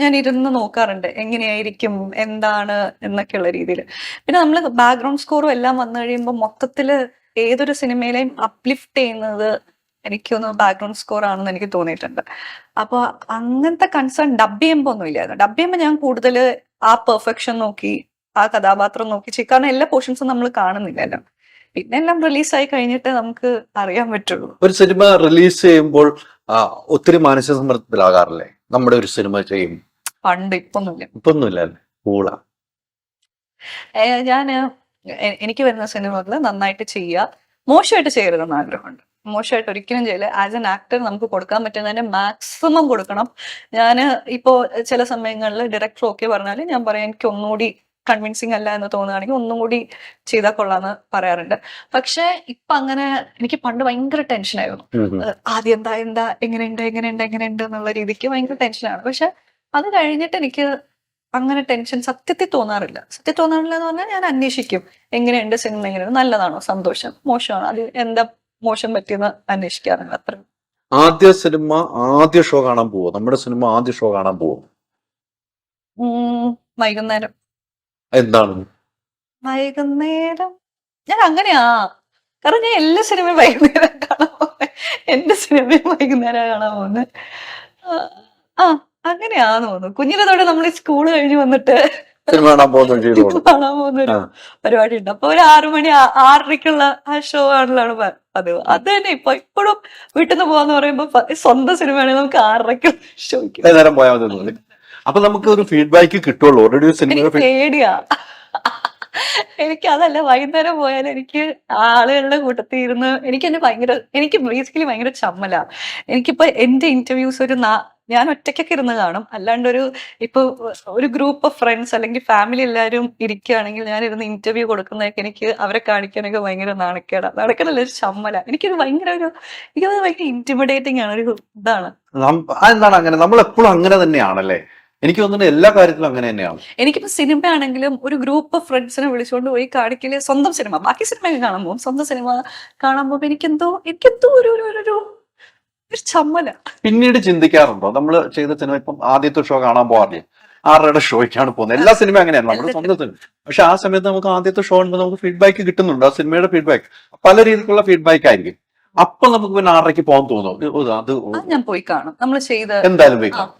ഞാൻ ഇരുന്ന് നോക്കാറുണ്ട്. എങ്ങനെയായിരിക്കും എന്താണ് എന്നൊക്കെയുള്ള രീതിയിൽ പിന്നെ നമ്മൾ ബാക്ക്ഗ്രൗണ്ട് സ്കോറും എല്ലാം വന്നു കഴിയുമ്പോൾ മൊത്തത്തിൽ ഏതൊരു സിനിമയിലെയും അപ്ലിഫ്റ്റ് ചെയ്യുന്നത് എനിക്കൊന്ന് ബാക്ക്ഗ്രൗണ്ട് സ്കോർ ആണെന്ന് എനിക്ക് തോന്നിയിട്ടുണ്ട്. അപ്പോൾ അങ്ങനത്തെ കൺസേൺ ഡബ് ചെയ്യുമ്പോൾ ഒന്നും ഇല്ലായിരുന്നു. ഡബ് ചെയ്യുമ്പോൾ ഞാൻ കൂടുതൽ ആ പെർഫെക്ഷൻ നോക്കി ആ കഥാപാത്രം നോക്കി ചെയ്യും. കാരണം എല്ലാ പോർഷൻസും നമ്മൾ കാണുന്നില്ലല്ലോ. പിന്നെ എല്ലാം റിലീസായി കഴിഞ്ഞിട്ട് നമുക്ക് അറിയാൻ പറ്റുള്ളൂ. ഒരു സിനിമ റിലീസ് ചെയ്യുമ്പോൾ ഒത്തിരി മാനസിക സമ്മർദ്ദത്തിലാകാറില്ലേ? നമ്മുടെ ഒരു സിനിമ ചെയ്യും. പണ്ട് ഇപ്പൊന്നുമില്ല. ഇപ്പൊന്നുമില്ല കൂളാ ഞാൻ എനിക്ക് വരുന്ന സിനിമകൾ നന്നായിട്ട് ചെയ്യുക മോശമായിട്ട് ചെയ്യരുതെന്ന് ആഗ്രഹമുണ്ട്. മോശമായിട്ട് ഒരിക്കലും ചെയ്യില്ല ആസ് എൻ ആക്ടർ നമുക്ക് കൊടുക്കാൻ പറ്റുന്നതിന് മാക്സിമം കൊടുക്കണം. ഞാൻ ഇപ്പോ ചില സമയങ്ങളിൽ ഡയറക്ടർ ഓക്കെ പറഞ്ഞാൽ ഞാൻ പറയാം എനിക്ക് ഒന്നുകൂടി കൺവിൻസിങ് അല്ല എന്ന് തോന്നുകയാണെങ്കിൽ ഒന്നും കൂടി ചെയ്താൽ കൊള്ളാന്ന് പറയാറുണ്ട്. പക്ഷെ ഇപ്പൊ അങ്ങനെ എനിക്ക് പണ്ട് ഭയങ്കര ടെൻഷനായിരുന്നു ആയിരുന്നു. ആദ്യം എന്താ എന്താ എങ്ങനെയുണ്ട് എങ്ങനെയുണ്ട് എങ്ങനെയുണ്ട് എന്നുള്ള രീതിക്ക് ഭയങ്കര ടെൻഷനാണ് പക്ഷെ അത് കഴിഞ്ഞിട്ട് എനിക്ക് അങ്ങനെ ടെൻഷൻ സത്യത്തിൽ തോന്നാറില്ല. സത്യത്തിൽ തോന്നാറില്ല എന്ന് പറഞ്ഞാൽ ഞാൻ അന്വേഷിക്കും. എങ്ങനെയുണ്ട് സിനിമ എങ്ങനെയുണ്ട് നല്ലതാണോ സന്തോഷം മോശമാണോ അത് എന്താ മോശം പറ്റിയെന്ന് അന്വേഷിക്കാറുണ്ട് അത്ര ആദ്യ സിനിമ ആദ്യ ഷോ കാണാൻ പോവോ? നമ്മുടെ സിനിമ ആദ്യ ഷോ കാണാൻ പോവോ? വൈകുന്നേരം. എന്താണ്? വൈകുന്നേരം. ഞാൻ അങ്ങനെയാ കാരണം ഞാൻ എല്ലാ സിനിമയും വൈകുന്നേരം കാണാൻ പോകുന്നത് എന്റെ സിനിമയും വൈകുന്നേരം കാണാൻ പോകുന്നത് ആ അങ്ങനെയാന്ന് തോന്നുന്നു. കുഞ്ഞിനത്തോടെ നമ്മൾ സ്കൂൾ കഴിഞ്ഞ് വന്നിട്ട് സിനിമ കാണാൻ പോകുന്ന ഒരു പരിപാടി ഉണ്ട് അപ്പൊ ഒരു ആറു മണി ആറരയ്ക്കുള്ള ആ ഷോ ആണല്ലാണ് അത് പതിവ്. അത് തന്നെ ഇപ്പൊ ഇപ്പോഴും വീട്ടിൽ നിന്ന് പോവാന്ന് പറയുമ്പോ സ്വന്തം സിനിമയാണെങ്കിൽ നമുക്ക് ആറരയ്ക്കുള്ള ഷോയ്ക്ക് വൈകുന്നേരം പോയാൽ അപ്പൊ നമുക്ക് ഒരു ഫീഡ്ബാക്ക് കിട്ടുള്ളൂ. ഓൾറെഡി പേടിയാ. എനിക്ക് അതല്ല വൈകുന്നേരം പോയാൽ എനിക്ക് ആളുകളുടെ കൂട്ടത്തിൽ ഇരുന്ന് എനിക്ക് എന്നെ ഭയങ്കര എനിക്ക് ബേസിക്കലി ഭയങ്കര ചമ്മല. എനിക്കിപ്പോ എന്റെ ഇന്റർവ്യൂസ് ഒരു ഞാൻ ഒറ്റയ്ക്കൊക്കെ ഇരുന്ന് കാണും. അല്ലാണ്ട് ഒരു ഇപ്പൊ ഒരു ഗ്രൂപ്പ് ഓഫ് ഫ്രണ്ട്സ് അല്ലെങ്കിൽ ഫാമിലി എല്ലാവരും ഇരിക്കുകയാണെങ്കിൽ ഞാൻ ഇരുന്ന് ഇന്റർവ്യൂ കൊടുക്കുന്നതൊക്കെ എനിക്ക് അവരെ കാണിക്കാനൊക്കെ ഭയങ്കര നാണക്കേടാ. നാണക്കേടല്ല ഒരു ചമ്മല. എനിക്കൊരു ഭയങ്കര ഒരു എനിക്കത് ഭയങ്കര ഇന്റിമിഡേറ്റിംഗ് ആണ് ഒരു ഇതാണ്. എന്താണ് അങ്ങനെ? നമ്മൾ എപ്പോഴും അങ്ങനെ തന്നെയാണല്ലേ? എനിക്ക് തോന്നുന്നു എല്ലാ കാര്യത്തിലും അങ്ങനെ തന്നെയാണ്. എനിക്കിപ്പോ സിനിമ ആണെങ്കിലും ഒരു ഗ്രൂപ്പ് ഓഫ് ഫ്രണ്ട്സിനെ വിളിച്ചുകൊണ്ട് പോയി കാണിക്കൽ സ്വന്തം സിനിമ. ബാക്കി സിനിമയൊക്കെ കാണാൻ പോകും. സ്വന്തം സിനിമ കാണാൻ പോകുമ്പോ എനിക്കെന്തോ എനിക്കെന്തോ ഒരു ഒരു ഒരു- ഒരു ഒരു ചമ്മല. പിന്നീട് ചിന്തിക്കാറുണ്ടോ? നമ്മൾ ചെയ്ത സിനിമ ഇപ്പം ആദ്യത്തെ ഷോ കാണാൻ പോകാറില്ല ആറരയുടെ ഷോയ്ക്കാണ് പോകുന്നത്. എല്ലാ സിനിമ അങ്ങനെയാണ് നമ്മുടെ സ്വന്തം സിനിമ. പക്ഷെ ആ സമയത്ത് നമുക്ക് ആദ്യത്തെ ഷോ ഉണ്ട് നമുക്ക് ഫീഡ്ബാക്ക് കിട്ടുന്നുണ്ട്. ആ സിനിമയുടെ ഫീഡ്ബാക്ക് പല രീതിക്കുള്ള ഫീഡ്ബാക്ക് ആയിരിക്കും. അപ്പൊ നമുക്ക് പിന്നെ ആറരയ്ക്ക് പോകാൻ തോന്നുന്നു അത് ഞാൻ പോയി കാണും. നമ്മൾ ചെയ്ത എന്തായാലും പോയി കാണും.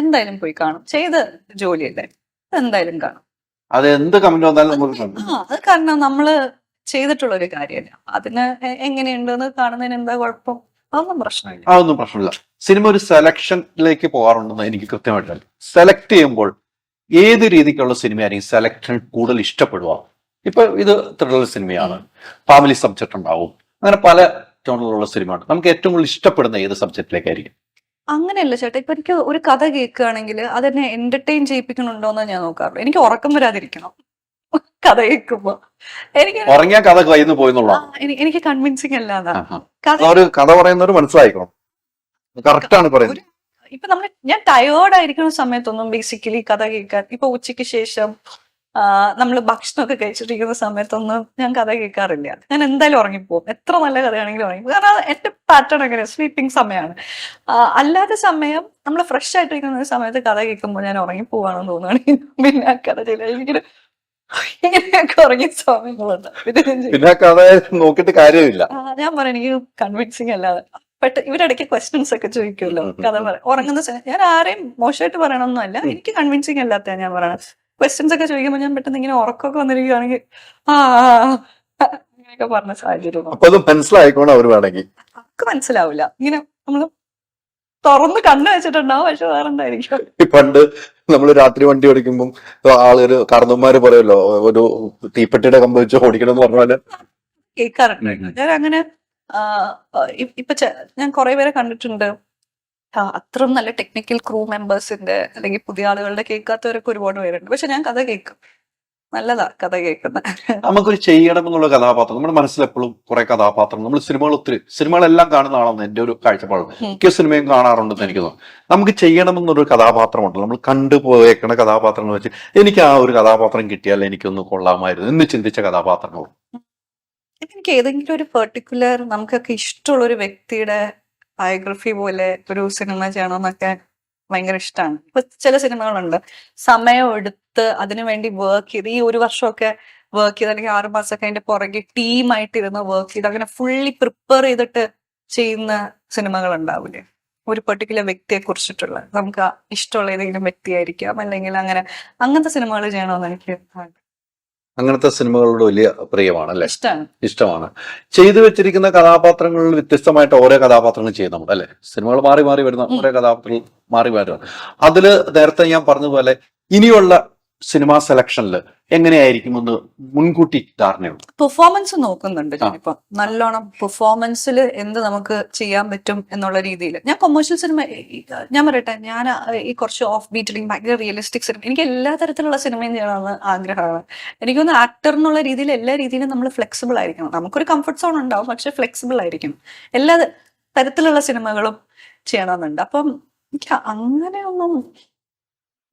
എന്തായാലും പോയി കാണും. ചെയ്ത ജോലിയല്ലേ? എന്തായാലും കാണും. അത് എന്ത് കമന്റ് വന്നാലും നമുക്ക്. അത് കാരണം നമ്മൾ ചെയ്തിട്ടുള്ള ഒരു കാര്യമല്ല. അതിന് എങ്ങനെയുണ്ട് എങ്ങനെയുണ്ടെന്ന് കാണുന്നതിന് എന്താ കുഴപ്പം? അതൊന്നും പ്രശ്നമില്ല. അതൊന്നും പ്രശ്നമില്ല. സിനിമ ഒരു സെലക്ഷനിലേക്ക് പോകാറുണ്ടെന്ന് എനിക്ക് കൃത്യമായിട്ട് സെലക്ട് ചെയ്യുമ്പോൾ ഏത് രീതിക്കുള്ള സിനിമയായിരിക്കും സെലക്ഷൻ കൂടുതൽ ഇഷ്ടപ്പെടുക? ഇപ്പൊ ഇത് ത്രില്ലർ സിനിമയാണ്. ഫാമിലി സബ്ജക്ട് ഉണ്ടാവും. അങ്ങനെ പല ടോണിലുള്ള സിനിമയാണ്. നമുക്ക് ഏറ്റവും കൂടുതൽ ഇഷ്ടപ്പെടുന്ന ഏത് സബ്ജക്റ്റിലേക്കായിരിക്കും? അങ്ങനെയല്ല ചേട്ടാ. ഇപ്പൊ എനിക്ക് ഒരു കഥ കേൾക്കുകയാണെങ്കിൽ അതെന്നെ എന്റർടൈൻ ചെയ്യിപ്പിക്കണുണ്ടോന്ന് ഞാൻ നോക്കാറുള്ളൂ. എനിക്ക് ഉറക്കം വരാതിരിക്കണം. കഥ കേൾക്കുമ്പോ. എനിക്ക് ഉറങ്ങിയ കഥ കയ്യിൽ ആ, എനിക്ക് കൺവിൻസിങ് അല്ലാതെ. കഥ പറയുന്നവർ മനസ്സിലായിക്കണം. പറയുന്നത്. ഇപ്പൊ നമ്മൾ ഞാൻ ടയേർഡ് ആയിരിക്കുന്ന സമയത്തൊന്നും ബേസിക്കലി കഥ കേൾക്കാൻ ഇപ്പൊ ഉച്ചയ്ക്ക് ശേഷം നമ്മൾ ഭക്ഷണമൊക്കെ കഴിച്ചിട്ടിരിക്കുന്ന സമയത്തൊന്നും ഞാൻ കഥ കേൾക്കാറില്ല. ഞാൻ എന്തായാലും ഉറങ്ങിപ്പോവും. എത്ര നല്ല കഥയാണെങ്കിലും ഉറങ്ങിപ്പോകും കാരണം എന്റെ പാറ്റേൺ അങ്ങനെ സ്ലീപ്പിംഗ് സമയമാണ് അല്ലാത്ത സമയം നമ്മൾ ഫ്രഷ് ആയിട്ടിരിക്കുന്ന സമയത്ത് കഥ കേൾക്കുമ്പോൾ ഞാൻ ഉറങ്ങിപ്പോവാണെന്ന് തോന്നുകയാണെങ്കിൽ പിന്നെ ആ കഥ ചില എനിക്കൊരു ഇങ്ങനെയൊക്കെ ഉറങ്ങിയ സമയങ്ങളുണ്ട്. പിന്നെ കഥ നോക്കിയിട്ട് കാര്യമില്ല. ഞാൻ പറയാം എനിക്ക് കൺവിൻസിങ് അല്ലാതെ. പെട്ട ഇവരിടയ്ക്ക് ക്വസ്റ്റ്യൻസ് ഒക്കെ ചോദിക്കുമല്ലോ. കഥ പറയാം പറ ഉറങ്ങുന്ന ഞാൻ ആരെയും മോശമായിട്ട് പറയണമെന്നല്ല എനിക്ക് കൺവിൻസിങ് അല്ലാത്ത ഞാൻ പറയണത്. ക്വസ്റ്റ്യൻസ് ഒക്കെ ചോദിക്കുമ്പോൾ ഞാൻ പെട്ടെന്ന് ഇങ്ങനെ ഉറക്കമൊക്കെ വന്നിരിക്കുകയാണെങ്കിൽ ആ അങ്ങനെയൊക്കെ പറഞ്ഞ സാഹചര്യം അപ്പൊ അത് മനസ്സിലായിക്കോണം അവർ വേണമെങ്കിൽ. അവർക്ക് മനസ്സിലാവില്ല. ഇങ്ങനെ നമ്മൾ തുറന്ന് കണ്ണു വെച്ചിട്ടുണ്ടാവും പക്ഷെ വേറെ എന്തായിരിക്കും പണ്ട് നമ്മൾ രാത്രി വണ്ടി ഓടിക്കുമ്പോൾ ആളൊരു കാർന്നന്മാര് പറയല്ലോ ഒരു തീപ്പെട്ടിയുടെ കമ്പ് വെച്ച് ഓടിക്കണം എന്ന് പറഞ്ഞാൽ കേൾക്കാറുണ്ട്. ഞാൻ അങ്ങനെ ഇപ്പൊ ഞാൻ കുറെ പേരെ കണ്ടിട്ടുണ്ട്. അത്രയും നല്ല ടെക്നിക്കൽ ക്രൂ മെമ്പേഴ്സിന്റെ അല്ലെങ്കിൽ പുതിയ ആളുകളുടെ കേൾക്കാത്തവരൊക്കെ ഒരുപാട് പേരുണ്ട്. പക്ഷെ ഞാൻ കഥ കേൾക്കും. നല്ലതാ കഥ കേൾക്കുന്നത്. നമുക്കൊരു ചെയ്യണം എന്നുള്ള കഥാപാത്രം. നമ്മുടെ മനസ്സിൽ എപ്പോഴും കുറെ കഥാപാത്രം നമ്മൾ സിനിമകൾ ഒത്തിരി സിനിമകളെല്ലാം കാണുന്ന ആളാണ് എന്റെ ഒരു കാഴ്ചപ്പാട്. മിക്ക സിനിമയും കാണാറുണ്ടെന്ന് എനിക്ക് തോന്നുന്നു. നമുക്ക് ചെയ്യണം ചെയ്യണമെന്നൊരു കഥാപാത്രമുണ്ട്. നമ്മൾ കണ്ടുപോയേക്കണ കഥാപാത്രങ്ങൾ വെച്ച് എനിക്ക് ആ ഒരു കഥാപാത്രം കിട്ടിയാൽ എനിക്കൊന്ന് കൊള്ളാമായിരുന്നു എന്ന് ചിന്തിച്ച കഥാപാത്രങ്ങളും? എനിക്ക് ഏതെങ്കിലും ഒരു പെർട്ടിക്കുലർ നമുക്കൊക്കെ ഇഷ്ടമുള്ള ഒരു വ്യക്തിയുടെ ബയോഗ്രഫി പോലെ ഒരു സിനിമ ചെയ്യണമെന്നൊക്കെ ഭയങ്കര ഇഷ്ടമാണ് ഇപ്പൊ ചില സിനിമകളുണ്ട്. സമയം എടുത്ത് അതിനുവേണ്ടി വർക്ക് ചെയ്ത് ഈ ഒരു വർഷമൊക്കെ വർക്ക് ചെയ്ത് അല്ലെങ്കിൽ ആറു മാസമൊക്കെ അതിന്റെ പുറകെ ടീമായിട്ട് ഇരുന്ന് വർക്ക് ചെയ്ത് അങ്ങനെ ഫുള്ളി പ്രിപ്പയർ ചെയ്തിട്ട് ചെയ്യുന്ന സിനിമകൾ ഉണ്ടാവില്ലേ ഒരു പെർട്ടിക്കുലർ വ്യക്തിയെ കുറിച്ചിട്ടുള്ള. നമുക്ക് ഇഷ്ടമുള്ള ഏതെങ്കിലും വ്യക്തിയായിരിക്കാം. അല്ലെങ്കിൽ അങ്ങനെ അങ്ങനത്തെ സിനിമകൾ ചെയ്യണമെന്ന് എനിക്ക് അങ്ങനത്തെ സിനിമകളോട് വലിയ പ്രിയമാണ് അല്ലെ ഇഷ്ടമാണ്. ഇഷ്ടമാണ് ചെയ്തു വെച്ചിരിക്കുന്ന കഥാപാത്രങ്ങളിൽ വ്യത്യസ്തമായിട്ട് ഓരോ കഥാപാത്രങ്ങൾ ചെയ്യുന്നുണ്ട് അല്ലെ? സിനിമകൾ മാറി മാറി വരുന്ന ഓരോ കഥാപാത്രങ്ങൾ മാറി മാറി അതിൽ നേരത്തെ ഞാൻ പറഞ്ഞതുപോലെ ഇനിയുള്ള സിനിമാ സെലക്ഷനിൽ എങ്ങനെയായിരിക്കുമെന്ന് മുൻകൂട്ടി ധാരണയുണ്ട് പെർഫോമൻസ് നോക്കുന്നുണ്ട് ഇപ്പൊ ഞാനിപ്പോ. നല്ലോണം പെർഫോമൻസിൽ എന്ത് നമുക്ക് ചെയ്യാൻ പറ്റും എന്നുള്ള രീതിയിൽ ഞാൻ കൊമേഴ്ഷ്യൽ സിനിമ ഞാൻ പറയട്ടെ ഞാൻ ഈ കുറച്ച് ഓഫ് ബീറ്റ് അല്ലെങ്കിൽ ഭയങ്കര റിയലിസ്റ്റിക് സിനിമ എനിക്ക് എല്ലാ തരത്തിലുള്ള സിനിമയും ചെയ്യണമെന്ന് ആഗ്രഹമാണ് എനിക്കൊന്ന് ആക്ടർ എന്നുള്ള രീതിയിൽ എല്ലാ രീതിയിലും നമ്മൾ ഫ്ലെക്സിബിൾ ആയിരിക്കണം. നമുക്കൊരു കംഫർട്ട് സോൺ ഉണ്ടാവും പക്ഷെ ഫ്ലെക്സിബിൾ ആയിരിക്കും. എല്ലാ തരത്തിലുള്ള സിനിമകളും ചെയ്യണമെന്നുണ്ട്. അപ്പം എനിക്ക് അങ്ങനെയൊന്നും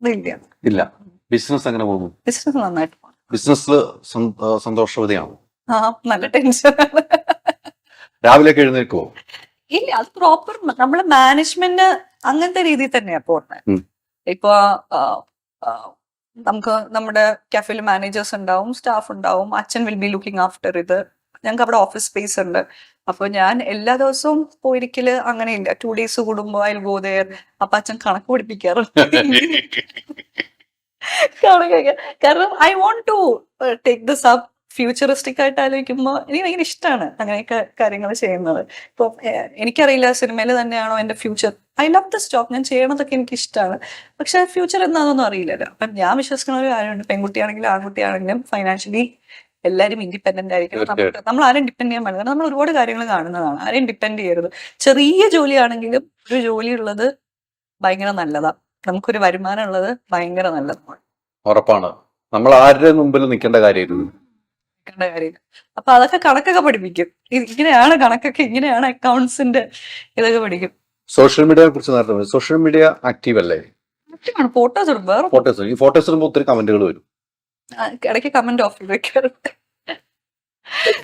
ഇല്ല. ഇല്ല. ബിസിനസ് അങ്ങനെ പോകുന്നു? ബിസിനസ് നന്നായിട്ട്. ബിസിനസ്സിൽ സന്തോഷവതിയാണ്? ആ നല്ല ടെൻഷനാണ് രാവിലെ എഴുന്നേൽക്കോ ഇല്ല അത് പ്രോപ്പർ നമ്മൾ മാനേജ്മെന്റ് അങ്ങനത്തെ രീതിയിൽ തന്നെയാ പോകുന്നത്. ഇപ്പൊ നമുക്ക് നമ്മുടെ കഫേയിൽ മാനേജേഴ്സ് ഉണ്ടാവും സ്റ്റാഫ് ഉണ്ടാവും അച്ഛൻ വിൽ ബി ലുക്കിംഗ് ആഫ്റ്റർ ഇത്. ഞങ്ങൾക്ക് അവിടെ ഓഫീസ് സ്പേസ് ഉണ്ട്. അപ്പൊ ഞാൻ എല്ലാ ദിവസവും പോയിരിക്കൽ അങ്ങനെയില്ല. ടു ഡേയ്സ് കൂടുമ്പോ അതിൽ ഗോതയർ അപ്പൊ അച്ഛൻ കണക്ക് പഠിപ്പിക്കാറുണ്ട് കണക്കൊക്കെ കാരണം I want to take this up futuristic ആയിട്ട് ആലോചിക്കുമ്പോൾ എനിക്ക് ഭയങ്കര ഇഷ്ടമാണ് അങ്ങനെയൊക്കെ കാര്യങ്ങൾ ചെയ്യുന്നത്. ഇപ്പൊ എനിക്കറിയില്ല സിനിമയിൽ തന്നെയാണോ എന്റെ future I love this job ഞാൻ ചെയ്യണതൊക്കെ എനിക്ക് ഇഷ്ടമാണ് പക്ഷെ ഫ്യൂച്ചർ എന്താണെന്നൊന്നും അറിയില്ലല്ലോ. അപ്പം ഞാൻ വിശ്വസിക്കുന്ന ഒരു കാര്യമുണ്ട്. പെൺകുട്ടിയാണെങ്കിലും ആൺകുട്ടിയാണെങ്കിലും ഫൈനാൻഷ്യലി എല്ലാവരും ഇൻഡിപെൻഡന്റ് ആയിരിക്കണം. നമുക്ക് നമ്മൾ ആരും ഡിപ്പെൻഡ് ചെയ്യാൻ പാടില്ല. നമ്മൾ ഒരുപാട് കാര്യങ്ങൾ കാണുന്നതാണ്. ആരെയും ഡിപ്പെൻഡ് ചെയ്യരുത്. ചെറിയ ജോലിയാണെങ്കിലും ഒരു ജോലി ഉള്ളത് ഭയങ്കര നല്ലതാ. നമുക്കൊരു വരുമാനം ഉള്ളത് ഭയങ്കര നല്ലതാണ്. ഉറപ്പാണ്. നമ്മൾ ആരുടെ മുമ്പിൽ നിൽക്കേണ്ട കാര്യമായിരുന്നു നിൽക്കേണ്ട കാര്യമില്ല. അപ്പൊ അതൊക്കെ കണക്കൊക്കെ പഠിപ്പിക്കും. ഇങ്ങനെയാണ് കണക്കൊക്കെ ഇങ്ങനെയാണ് അക്കൗണ്ട്സിന്റെ ഇതൊക്കെ പഠിക്കും. സോഷ്യൽ മീഡിയയെ കുറിച്ച് നേരത്തെ സോഷ്യൽ മീഡിയ ആക്റ്റീവ് അല്ലേ? സത്യമാണ് ഫോട്ടോസ് ഇടും. വേറെ ഫോട്ടോസ് ഈ ഫോട്ടോസ് ഇടുമ്പോൾ ഒത്തിരി കമന്റുകൾ വരും. ആ, ഇടയ്ക്ക് കമന്റ് ഓഫ് ചെയ്ത് വെക്കാറുണ്ട്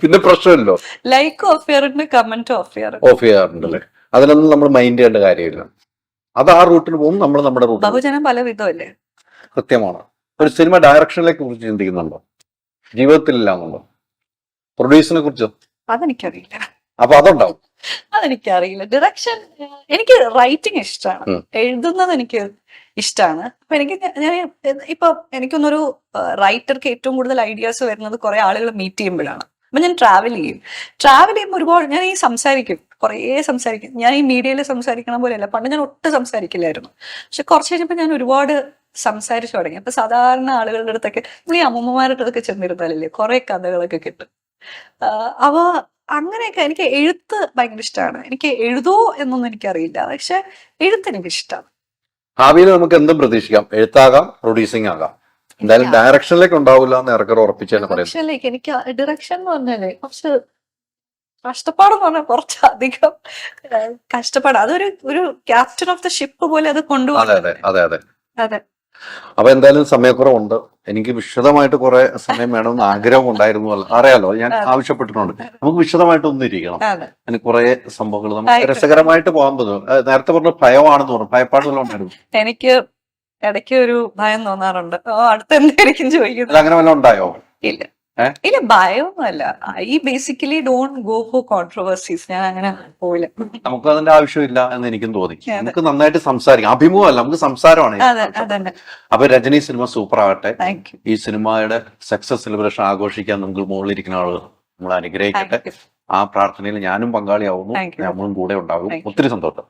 പിന്നെ പ്രശ്നമല്ലോ ലൈക്ക് ഓഫ് ചെയ്യാറുണ്ട് കമന്റ് ഓഫ് ചെയ്യാറുണ്ട്. ഓഫ് ചെയ്യാറുണ്ടല്ലേ? അതിനൊന്നും നമ്മൾ മൈൻഡ് ചെയ്യേണ്ട കാര്യമില്ല. അത് ആ റൂട്ടിന് പോകും നമ്മൾ നമ്മുടെ റൂട്ട് ബഹുജനം പല വിധമല്ലേ? കൃത്യമാണ്. ഒരു സിനിമ ഡയറക്ഷനിലേക്ക് കുറിച്ച് ചിന്തിക്കുന്നുണ്ടോ? ജീവിതത്തിലില്ല എന്നുണ്ടോ പ്രൊഡ്യൂസിനെ കുറിച്ച്? അതെനിക്കറിയില്ല. അപ്പൊ അതുണ്ടാവും. അതെനിക്കറിയില്ല. ഡിറക്ഷൻ എനിക്ക് റൈറ്റിംഗ് ഇഷ്ടമാണ്. എഴുതുന്നത് എനിക്ക് ഇഷ്ടമാണ് അപ്പൊ എനിക്ക് ഞാൻ ഇപ്പൊ എനിക്കൊന്നൊരു റൈറ്റർക്ക് ഏറ്റവും കൂടുതൽ ഐഡിയാസ് വരുന്നത് കുറെ ആളുകൾ മീറ്റ് ചെയ്യുമ്പോഴാണ്. അപ്പൊ ഞാൻ ട്രാവൽ ചെയ്യും. ട്രാവൽ ചെയ്യുമ്പോൾ ഒരുപാട് ഞാൻ ഈ സംസാരിക്കും. കുറേ സംസാരിക്കും. ഞാൻ ഈ മീഡിയയിൽ സംസാരിക്കണ പോലെയല്ല പണ്ട് ഞാൻ ഒട്ടും സംസാരിക്കില്ലായിരുന്നു. പക്ഷെ കുറച്ച് കഴിഞ്ഞപ്പോൾ ഞാൻ ഒരുപാട് സംസാരിച്ചു തുടങ്ങി. അപ്പൊ സാധാരണ ആളുകളുടെ അടുത്തൊക്കെ നമ്മൾ ഈ അമ്മൂമ്മമാരുടെ അടുത്തൊക്കെ ചെന്നിരുന്നാലല്ലേ കുറെ കഥകളൊക്കെ കിട്ടും. അവ അങ്ങനെയൊക്കെ എനിക്ക് എഴുത്ത് ഭയങ്കര ഇഷ്ടമാണ്. എനിക്ക് എഴുതോ എന്നൊന്നും എനിക്കറിയില്ല. പക്ഷെ എഴുത്ത് എനിക്ക് ഇഷ്ടമാണ്. ഭാവിയിൽ നമുക്ക് എന്തും പ്രതീക്ഷിക്കാം. എഴുത്താകാം പ്രൊഡ്യൂസിംഗ് ആകാം. എന്തായാലും ഡയറക്ഷനിലേക്ക് ഉണ്ടാവില്ല എന്ന് ഇറക്കർ ഉറപ്പിച്ചാണ് പറയുന്നത്. എനിക്ക് ഡിറക്ഷൻ എന്ന് പറഞ്ഞാലേ കുറച്ച് കഷ്ടപ്പാടെന്ന് പറഞ്ഞാൽ കുറച്ചധികം കഷ്ടപ്പാട്. അതൊരു ഒരു ക്യാപ്റ്റൻ ഓഫ് ദ ഷിപ്പ് പോലെ അത് കൊണ്ടുപോകും അതെ അപ്പൊ എന്തായാലും സമയക്കുറവുണ്ട്. എനിക്ക് വിശദമായിട്ട് കുറെ സമയം വേണമെന്ന് ആഗ്രഹം ഉണ്ടായിരുന്നു അറിയാലോ ഞാൻ ആവശ്യപ്പെട്ടിട്ടുണ്ട്. നമുക്ക് വിശദമായിട്ട് ഒന്നിരിക്കണം. ഇരിക്കണം അതിന് കുറെ സംഭവങ്ങൾ നമുക്ക് രസകരമായിട്ട് പോകാൻ തോന്നും നേരത്തെ പറഞ്ഞ ഭയമാണെന്ന് പറഞ്ഞു. ഭയപ്പാട് വല്ലതും ഉണ്ടായിരുന്നു? എനിക്ക് ഇടയ്ക്ക് ഒരു ഭയം തോന്നാറുണ്ട്. അടുത്ത് എന്തായിരിക്കും ചോദിക്കുന്നത്? അങ്ങനെ വല്ലതും ഉണ്ടായോ? ഇല്ല? ഇല്ല ഭയമൊന്നുമല്ല. I basically don't go for controversies ഞാൻ അങ്ങനെ പോയില്ല. നമുക്ക് അതിന്റെ ആവശ്യമില്ല എന്ന് എനിക്കും തോന്നി. നമുക്ക് നന്നായിട്ട് സംസാരിക്കാം. അഭിമുഖമല്ല നമുക്ക് സംസാരമാണ് അപ്പൊ രജനി സിനിമ സൂപ്പർ ആവട്ടെ ഈ സിനിമയുടെ സക്സസ് സെലിബ്രേഷൻ ആഘോഷിക്കാൻ നമുക്ക് മുകളിലിരിക്കുന്ന ആളുകൾ നമ്മൾ അനുഗ്രഹിക്കട്ടെ. ആ പ്രാർത്ഥനയിൽ ഞാനും പങ്കാളിയാവുന്നു. നമ്മളും കൂടെ ഉണ്ടാകും. ഒത്തിരി സന്തോഷം.